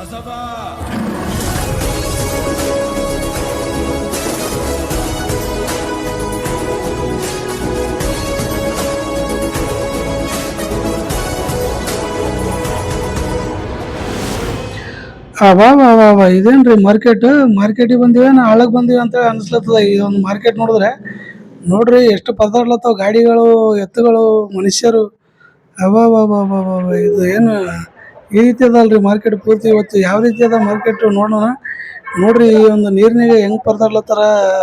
ಅವಾ ಅವಾ ಇದೇನ್ರಿ ಮಾರ್ಕೆಟ್ ಮಾರ್ಕೆಟಿಗೆ ಬಂದಿವೆ, ನಾ ಆಳಕ್ ಬಂದಿವೆ ಅಂತ ಅನ್ಸ್ಲತ್ತದ ಇದೊಂದು ಮಾರ್ಕೆಟ್ ನೋಡಿದ್ರೆ. ನೋಡ್ರಿ, ಎಷ್ಟು ಪರದಾಡ್ಲತ್ತಾವ ಗಾಡಿಗಳು, ಎತ್ತುಗಳು, ಮನುಷ್ಯರು. ಅವಾ ಇದು ಏನು ಈ ರೀತಿ ಅದಲ್ರಿ ಮಾರ್ಕೆಟ್ ಪೂರ್ತಿ ಇವತ್ತು ಯಾವ ರೀತಿ ಅದ ಮಾರ್ಕೆಟ್ ನೋಡೋಣ. ನೋಡ್ರಿ ಈ ಒಂದು ನೀರಿನಾಗ ಹೆಂಗ್ ಪರದಾಡ್ಲತ್ತಾರ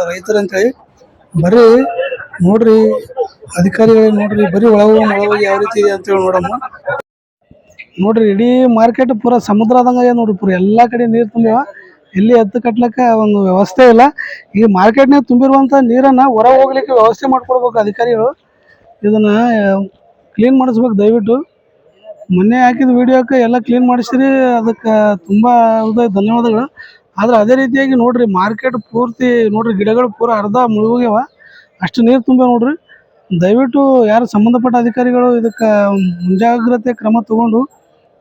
ರೈತರು ಅಂತೇಳಿ ಬರೀ ನೋಡ್ರಿ ಅಧಿಕಾರಿಗಳು ನೋಡ್ರಿ ಬರೀ ಒಳಗ ಒಳಗೋಗಿ ಯಾವ ರೀತಿ ಇದೆ ಅಂತೇಳಿ ನೋಡಮ್ಮ. ನೋಡ್ರಿ ಇಡೀ ಮಾರ್ಕೆಟ್ ಪೂರ ಸಮುದ್ರ ಆದಂಗ ನೋಡ್ರಿ ಪೂರ ಎಲ್ಲಾ ಕಡೆ ನೀರ್ ತುಂಬಿವ. ಎಲ್ಲಿ ಎತ್ತು ಕಟ್ಲಕ್ಕ ಒಂದು ವ್ಯವಸ್ಥೆ ಇಲ್ಲ. ಈ ಮಾರ್ಕೆಟ್ನಾಗ ತುಂಬಿರುವಂತ ನೀರನ್ನ ಹೊರ ಹೋಗ್ಲಿಕ್ಕೆ ವ್ಯವಸ್ಥೆ ಮಾಡ್ಕೊಡ್ಬೇಕು ಅಧಿಕಾರಿಗಳು. ಇದನ್ನ ಕ್ಲೀನ್ ಮಾಡಿಸ್ಬೇಕು ದಯವಿಟ್ಟು. ಮೊನ್ನೆ ಹಾಕಿದ ವಿಡಿಯೋಕ್ಕೆ ಎಲ್ಲ ಕ್ಲೀನ್ ಮಾಡಿಸಿರಿ ಅದಕ್ಕೆ ತುಂಬಾ ಹೃದಯ ಧನ್ಯವಾದಗಳು. ಆದ್ರೆ ಅದೇ ರೀತಿಯಾಗಿ ನೋಡ್ರಿ ಮಾರ್ಕೆಟ್ ಪೂರ್ತಿ ನೋಡ್ರಿ, ಗಿಡಗಳು ಪೂರ ಅರ್ಧ ಮುಳುಗೋಗ್ಯಾವ. ಅಷ್ಟು ನೀರು ತುಂಬ ನೋಡ್ರಿ. ದಯವಿಟ್ಟು ಯಾರು ಸಂಬಂಧಪಟ್ಟ ಅಧಿಕಾರಿಗಳು ಇದಕ್ಕೆ ಮುಂಜಾಗ್ರತೆ ಕ್ರಮ ತಗೊಂಡು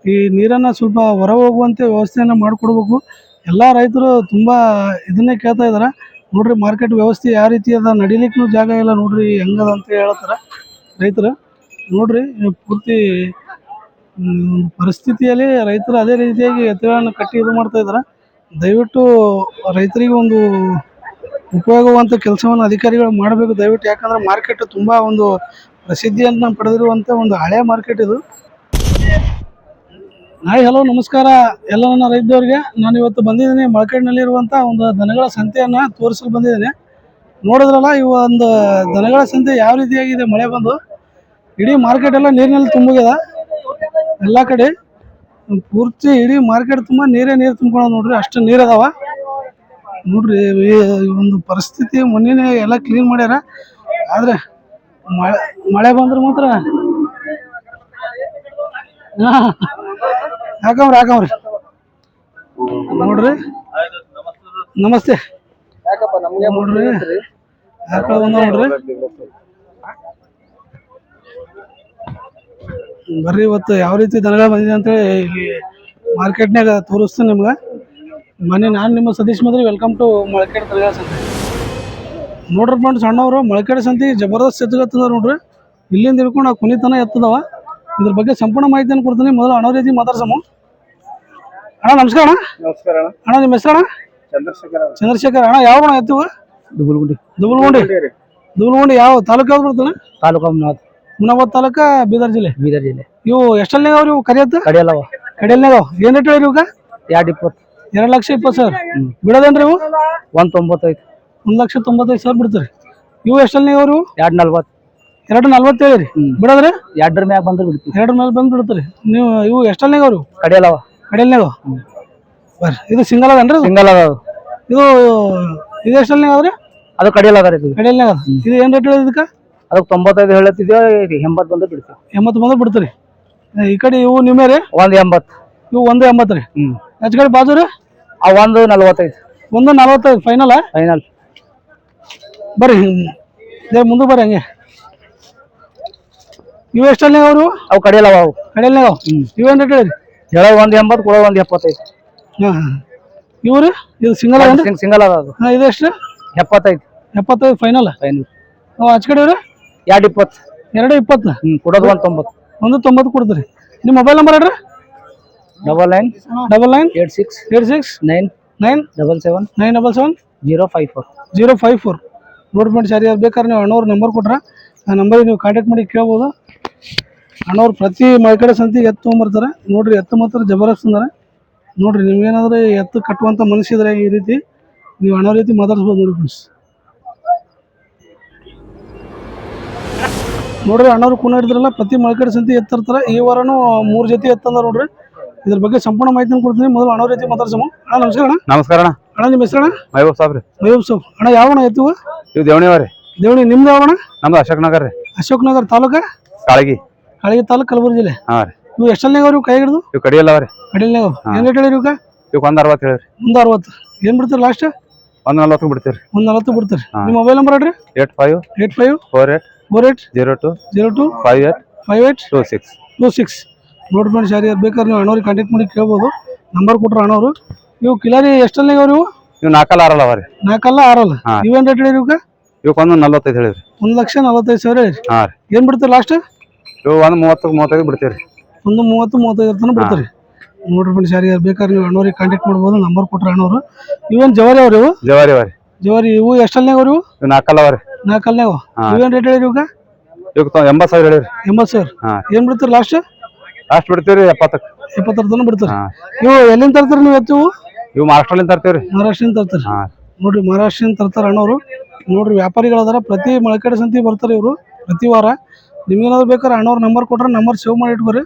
ಈ ನೀರನ್ನು ಸ್ವಲ್ಪ ಹೊರ ಹೋಗುವಂತೆ ವ್ಯವಸ್ಥೆಯನ್ನು ಮಾಡಿಕೊಡ್ಬೇಕು. ಎಲ್ಲ ರೈತರು ತುಂಬ ಇದನ್ನೇ ಕೇಳ್ತಾ ಇದ್ದಾರೆ ನೋಡ್ರಿ ಮಾರ್ಕೆಟ್ ವ್ಯವಸ್ಥೆ ಯಾವ ರೀತಿ ಅದ ನಡಿಲಿಕ್ಕೂ ಜಾಗ ಇಲ್ಲ ನೋಡ್ರಿ, ಹೆಂಗದ ಅಂತ ಹೇಳ್ತಾರೆ ರೈತರು. ನೋಡ್ರಿ, ಪೂರ್ತಿ ಪರಿಸ್ಥಿತಿಯಲ್ಲಿ ರೈತರು ಅದೇ ರೀತಿಯಾಗಿ ಎತ್ತುಗಳನ್ನು ಕಟ್ಟಿ ಇದು ಮಾಡ್ತಾ ಇದ್ದಾರೆ ದಯವಿಟ್ಟು ರೈತರಿಗೆ ಒಂದು ಉಪಯೋಗವಂತ ಕೆಲಸವನ್ನು ಅಧಿಕಾರಿಗಳು ಮಾಡಬೇಕು. ದಯವಿಟ್ಟು ಯಾಕಂದ್ರೆ ಮಾರ್ಕೆಟ್ ತುಂಬಾ ಒಂದು ಪ್ರಸಿದ್ಧಿಯನ್ನು ಪಡೆದಿರುವಂತ ಒಂದು ಹಳೆ ಮಾರ್ಕೆಟ್ ಇದು. ಹಾಯ್ ಹಲೋ ನಮಸ್ಕಾರ ಎಲ್ಲ ನನ್ನ ರೈತರಿಗೆ. ನಾನು ಇವತ್ತು ಬಂದಿದ್ದೀನಿ ಮಳಕಡ್ನಲ್ಲಿರುವಂಥ ಒಂದು ದನಗಳ ಸಂತೆಯನ್ನು ತೋರಿಸಲು ಬಂದಿದ್ದೀನಿ. ನೋಡಿದ್ರಲ್ಲ, ಈ ಒಂದು ದನಗಳ ಸಂತೆ ಯಾವ ರೀತಿಯಾಗಿದೆ ಮಳೆ ಬಂದು. ಇಡೀ ಮಾರ್ಕೆಟ್ ಎಲ್ಲ ನೀರಿನಲ್ಲಿ ತುಂಬಿಗ್ಯದ ಎಲ್ಲ ಕಡೆ ಪೂರ್ತಿ ಇಡೀ ಮಾರ್ಕೆಟ್ ತುಂಬ ನೀರೇ ನೀರು ತುಂಬ್ಕೊಳೋದು ನೋಡ್ರಿ ಅಷ್ಟು ನೀರು ಅದಾವ. ನೋಡ್ರಿ ಈ ಒಂದು ಪರಿಸ್ಥಿತಿ ಮೊನ್ನೆನೇ ಎಲ್ಲ ಕ್ಲೀನ್ ಮಾಡ್ಯಾರ. ಆದ್ರೆ ಮಳೆ ಮಳೆ ಬಂದ್ರೆ ಮಾತ್ರ ಹಾ. ಹಾಕಮ್ರಿ ಹಾಕಮ್ರಿ ನೋಡ್ರಿ ನಮಸ್ತೆ. ನೋಡ್ರಿ ಯಾಕಪ್ಪ ಬಂದ ನೋಡ್ರಿ. ಬರ್ರಿ ಇವತ್ತು ಯಾವ ರೀತಿ ದನಗಳು ಬಂದಿದೆ ಅಂತೇಳಿ ಇಲ್ಲಿ ಮಾರ್ಕೆಟ್ನಾಗ ತೋರಿಸ್ತೀನಿ ನಿಮ್ಗೆ. ಮನೆ ನಾನು ನಿಮ್ಮ ಸತೀಶ್ ಮದ್ರಿ ವೆಲ್ಕಮ್ ಟು ಮೊಳಕೆಡ್ ದನಗಳ ಸಂತೆ. ನೋಡ್ರಿ ಫ್ರೆಂಡ್ಸ್ ಸಣ್ಣವರು ಮೊಳಕೆಡ್ ಸಂತಿ ಜಬರ್ದಸ್ತ್ ಎತ್ತುಗತ್ತದ ನೋಡ್ರಿ. ಇಲ್ಲಿಂದ ಇಳ್ಕೊಂಡು ಆ ಕುನಿತನ ಎತ್ತದವ. ಇದ್ರ ಬಗ್ಗೆ ಸಂಪೂರ್ಣ ಮಾಹಿತಿಯನ್ನು ಕೊಡ್ತೀನಿ. ಮೊದಲು ಅಣ್ಣ ರೀತಿ ಮಾತಾಡ್ಸಮ್ಮ ಅಣ್ಣ ನಮಸ್ಕಾರ ಅಣ್ಣ. ನಮಸ್ಕಾರ ಅಣ್ಣ. ನಿಮ್ಮ ಹೆಸರು ಅಣ್ಣ? ಚಂದ್ರಶೇಖರ ಚಂದ್ರಶೇಖರ್ ಅಣ್ಣ ಯಾವ ಅಣ್ಣ ಎತ್ತುವ? ದುಬುಲ್ಗುಂಡಿ ದುಬುಲ್ಗುಂಡಿ ದುಬುಲ್ಗುಂಡಿ ಯಾವ ತಾಲೂಕು ಯಾವ್ದು ಬರ್ತಾನೆ ತಾಲೂಕು ಅಮ್ನಾಥ್. ಮುನಾಬಾದ್ ತಾಲೂಕ ಬೀದರ್ ಜಿಲ್ಲೆ. ಬೀದರ್ ಜಿಲ್ಲೆ. ಇವು ಎಷ್ಟಲ್ನಾಗ ಅವ್ರಿ ಇವು ಕರಿಯತ್ತ ಕಡಿಯಲ್ಲವ. ಕಡಿಯಲ್ನಾಗ. ಏನ್ ರೇಟ್ ಹೇಳಿರಿ ಇವಾಗ? ಎರಡು ಇಪ್ಪತ್ತು. ಎರಡು ಲಕ್ಷ ಇಪ್ಪತ್ತು ಸಾವಿರ. ಬಿಡೋದೇನ್ರಿ ಇವು? ಒಂದ್ ತೊಂಬತ್ತೈದು. ಒಂದ್ ಲಕ್ಷ ತೊಂಬತ್ತೈದು ಸಾವಿರ ಬಿಡ್ತಾರೆ. ಇವು ಎಷ್ಟಲ್ನಾಗ ಅವರು ಎರಡು ನಲ್ವತ್ತು. ಎರಡು ನಲ್ವತ್ತು ಹೇಳಿರಿ. ಬಿಡೋದ್ರಿ? ಎರಡರ ಮ್ಯಾಗ ಬಂದ್ರೆ ಬಿಡ್ತೀವಿ. ಎರಡರ ಮೇಲೆ ಬಂದು ಬಿಡ್ತಾರೆ. ನೀವು ಇವು ಎಷ್ಟಲ್ನಾಗ ಅವ್ರು ಕಡಿಯಲ್ಲವ. ಹ್ಞೂ ಬರ್ರಿ. ಇದು ಸಿಂಗಲ್ ಅದನ್ರಿ? ಸಿಂಗಲ್ ಅದ ಇದು ಇದು ಎಷ್ಟಲ್ನಾಗ ಅದ್ರಿ ಅದು ಕಡಿಯಲ್ಲ ಅದ ಕಡೆಯಲ್ನಾಗ. ಅದ ಇದು ಏನು ರೇಟ್ ಹೇಳಿದ ಇದಕ್ಕೆ? ಅದಕ್ಕೆ ತೊಂಬತ್ತೈದು ಹೇಳತ್ತಿದ್ಯೋ ಎಂಬತ್ತು ಬಂದು ಬಿಡ್ತೀವಿ. ಎಂಬತ್ತು ಬಂದು ಬಿಡ್ತೀರಿ. ಈ ಕಡೆ ಇವು ನಿಮ್ಮೇ ರೀ ಒಂದು ಎಂಬತ್ತು. ಇವು ಒಂದು ಎಂಬತ್ತು ರೀ? ಹ್ಞೂ ಹೆಚ್ಚು ಕಡೆ ಬಾಜು ರೀ? ಆ ಒಂದು ನಲ್ವತ್ತೈದು. ಒಂದು ನಲ್ವತ್ತೈದು ಫೈನಲ್ ಫೈನಲ್ ಬರ್ರಿ ಹಿಂಗೆ ಮುಂದೆ ಬರ್ರಿ ಹಂಗೆ. ಇವು ಎಷ್ಟಲ್ಲಿ ಅವರು ಅವು ಕಡೆಯಲ್ಲ ಅವು ಕಡೆಯಲ್ಲಿ ಇವೇನು ರೇಟ್ ಹೇಳಿರಿ? ಹೇಳೋ ಒಂದು ಎಂಬತ್ತು ಕೊಡೋ ಒಂದು ಎಪ್ಪತ್ತೈದು. ಹಾಂ ಹಾಂ. ಇವು ಇದು ಸಿಂಗಲ್ ಸಿಂಗಲ್ ಅದ ಅದು. ಹಾಂ ಇದು ಎಷ್ಟು? ಎಪ್ಪತ್ತೈದು. ಎಪ್ಪತ್ತೈದು ಫೈನಲ್ ಫೈನಲ್ ಅವು ಆಚೆ ಕಡೆ ಇವ್ರಿ? ಎರಡು ಇಪ್ಪತ್ತು. ಎರಡು ಇಪ್ಪತ್ತು? ಹ್ಞೂ ಕೊಡೋದು ಒಂದು ತೊಂಬತ್ತು. ಒಂದು ತೊಂಬತ್ತು ಕೊಡ್ತೀರಿ ನಿಮ್ಮ ಮೊಬೈಲ್ ನಂಬರ್ ಹೇಳ್ರಿ. Double nine double nine eight six eight six nine nine double seven nine double seven zero five four zero five four ನೋಡ್ಬಿಟ್ಟು ಸರಿ ಯಾರು ಬೇಕಾದ್ರೆ ನೀವು ಅಣ್ಣವ್ರ ನಂಬರ್ ಕೊಟ್ರೆ ಆ ನಂಬರಿಗೆ ನೀವು ಕಾಂಟ್ಯಾಕ್ಟ್ ಮಾಡಿ ಕೇಳ್ಬೋದು. ಅಣ್ಣವ್ರು ಪ್ರತಿ ಮೈಕಡೆ ಸಂತಿಗೆ ಎತ್ತು ತೊಗೊಂಬರ್ತಾರೆ. ನೋಡ್ರಿ ಎತ್ತು ಮಾತ್ರ ಜಬರ್ದಸ್ತ್ ಅಂದಾರೆ. ನೋಡ್ರಿ ನಿಮ್ಗೇನಾದ್ರೆ ಎತ್ತು ಕಟ್ಟುವಂಥ ಮನಸ್ಸಿದ್ರೆ ಈ ರೀತಿ ನೀವು ಅಣ್ಣವ್ರ ರೀತಿ ಮಾತಾಡಿಸ್ಬೋದು ನೋಡಿ ಫ್ರೆಂಡ್ಸ್ ನೋಡ್ರಿ ಅಣ್ಣವ್ರು ಕೂನ ಹಿಡಿದ್ರಲ್ಲ ಪ್ರತಿ ಮೊಳಕಡೆ ಸಂತಿ ಎತ್ತಿರ್ತಾರೆ. ಈ ವಾರನೂ ಮೂರು ಜೊತೆ ಎತ್ತಂದ ನೋಡ್ರಿ. ಇದ್ರ ಬಗ್ಗೆ ಸಂಪೂರ್ಣ ಮಾಹಿತಿ ಕೊಡ್ತೀನಿ. ಮೊದಲು ಅಣ್ಣವ್ರ ಜೊತೆ ಮಾತಾಡ್ಸಮ್ಮ ಅಣ್ಣ ನಮಸ್ಕಾರ ಅಣ್ಣ. ನಮಸ್ಕಾರ ಅಣ್ಣ. ಅಣ್ಣ ನಿಮ್ಮ ಹೆಸರು ಅಣ್ಣ? ಮೈಬೂಬ್ ಸಾಬ್ರಿ ಮಯೂಬ್ ಸೌಫ್ ಅಣ್ಣ ಯಾವ ಅಣ್ಣ ಎತ್ತುವ? ಇವು ದೇವಣಿವರಿ ದೇವಣಿ ನಿಮ್ದು ಯಾವ ಅಣ್ಣ? ನಮ್ದು ಅಶೋಕ್ ನಗರ್ ರೀ. ಅಶೋಕ್ ನಗರ್ ತಾಲೂಕ? ಕಾಳಗಿ. ಕಾಳಗಿ ತಾಲೂಕು ಕಲಬುರಗಿ ಜಿಲ್ಲೆ. ಹಾಂ ರೀ. ನೀವು ಎಷ್ಟಲ್ಲಿ ಅವ್ರಿ ಕೈ ಹಿಡಿದು? ಇವು ಕಡಿಯಲ್ಲ ರೀ. ಕಡಿಯಲ್ಲ ಏನು ರೇಟ್ ಹೇಳಿರಿ ಇವಾಗ ಇವಕ್ಕೆ ಒಂದು ಅರವತ್ತು ಹೇಳಿರಿ ಒಂದು ಅರವತ್ತು. ಏನು ಬಿಡ್ತೀರಿ ಲಾಸ್ಟ್ ಒಂದು ನಲ್ವತ್ತು ಬಿಡ್ತೀವಿ ರೀ ಒಂದು ನಲವತ್ತು ಬಿಡ್ತೀರಿ. ನಿಮ್ಮ ಮೊಬೈಲ್ ನಂಬರ್ ಹೇಳ್ರಿ. Eight five eight five four eight four eight zero two zero two five eight five eight two six two six note ಮಾಡಿ ಶಾರಿ ಯಾರು ಬೇಕಾದ್ರೆ ನೀವು ಅಣ್ಣವ್ರಿಗೆ ಕಾಂಟ್ಯಾಕ್ಟ್ ಮಾಡಿ ಕೇಳ್ಬೋದು. ನಂಬರ್ ಕೊಟ್ರು ಅಣ್ಣವರು ನೀವು ಕಿಲಾರಿ ಎಷ್ಟಲ್ಲಿ ಅವ್ರು ಇವು? ನೀವು ನಾಲ್ಕಲ್ಲ ಆರಲ್ಲ ಅವ ರೀ ನಾಲ್ಕಲ್ಲ ಆರಲ್ಲ? ಹಾ. ಇವೇನ್ ರೇಟ್ ಹೇಳಿ ಇವಕ್ಕೆ ಇವಕ್ಕೆ ಒಂದು ನಲ್ವತ್ತೈದು ಹೇಳಿರಿ ಒಂದು ಲಕ್ಷ ನಲವತ್ತೈದು ಸಾವಿರ ಹೇಳಿ ಹಾಂ ರೀ. ಏನು ಬಿಡ್ತೀರಿ ಲಾಸ್ಟ್ ಇವು ಒಂದು ಮೂವತ್ತು ಮೂವತ್ತೈದು ಬಿಡ್ತೀವಿ ರೀ ಒಂದು ಮೂವತ್ತು ಮೂವತ್ತೈದು ತನಕ ಬಿಡ್ತೀರಿ. ನೋಡ್ರಿ ಫ್ರೆಂಡ್ಸ್ ಯಾರು ಬೇಕಾದ್ರೆ ನೀವು ಅಣ್ಣವ್ರಿಗೆ ಕಾಂಟ್ಯಾಕ್ಟ್ ಮಾಡ್ಬೋದು. ನಂಬರ್ ಕೊಟ್ರು ಅಣ್ಣವ್ರು ಇವೇನು ಜವಾರಿ ಅವ್ರು ಇವು? ಜವಾರಿ ಅವ ರೀ ಜವಾರಿ ಇವು ಎಷ್ಟಲ್ಲಿ ಅವ್ರು ಇವು? ಇವು ನಾಲ್ಕಲ್ಲ ಅವ ರೀ ನಾಲ್ಕಲ್ಲೇ ನೀವೇನ್ ರೇಟ್ ಹೇಳಿರಿ ಇವಾಗ ಇವಕ್ಕೆ ಎಂಬತ್ತು ಸಾವಿರ ಹೇಳಿರಿ ಎಂಬತ್ತು ಸಾವಿರ? ಹಾಂ. ಏನು ಬಿಡ್ತೀರಿ ಲಾಸ್ಟ್ ಲಾಸ್ಟ್ ಬಿಡ್ತೀವಿ ರೀ ಎಪ್ಪತ್ತಕ್ಕೆ. ಎಪ್ಪತ್ತರ ತನಕ ಬಿಡ್ತೀರಿ? ಹಾಂ. ಇವು ಎಲ್ಲಿಂದ ತರ್ತೀರಿ ನೀವು ಎತ್ತು ಇವು? ಮಹಾರಾಷ್ಟ್ರಲಿಂದ ತರ್ತೀವಿ ರೀ ಮಹಾರಾಷ್ಟ್ರದಿಂದ ತರ್ತಾರೆ? ಹಾಂ. ನೋಡ್ರಿ ಮಹಾರಾಷ್ಟ್ರದಿಂದ ತರ್ತಾರ ಅಣ್ಣವರು. ನೋಡ್ರಿ ವ್ಯಾಪಾರಿಗಳದಾರ ಪ್ರತಿ ಮೊಳಕಡೆ ಸಂತಿ ಬರ್ತಾರೆ ಇವರು ಪ್ರತಿ ವಾರ. ನಿಮ್ಗೇನಾದ್ರು ಬೇಕಾದ್ರೆ ಅಣ್ಣವ್ರ ನಂಬರ್ ಕೊಟ್ರೆ ನಂಬರ್ ಸೇವ್ ಮಾಡಿ ಇಟ್ಕೊರಿ.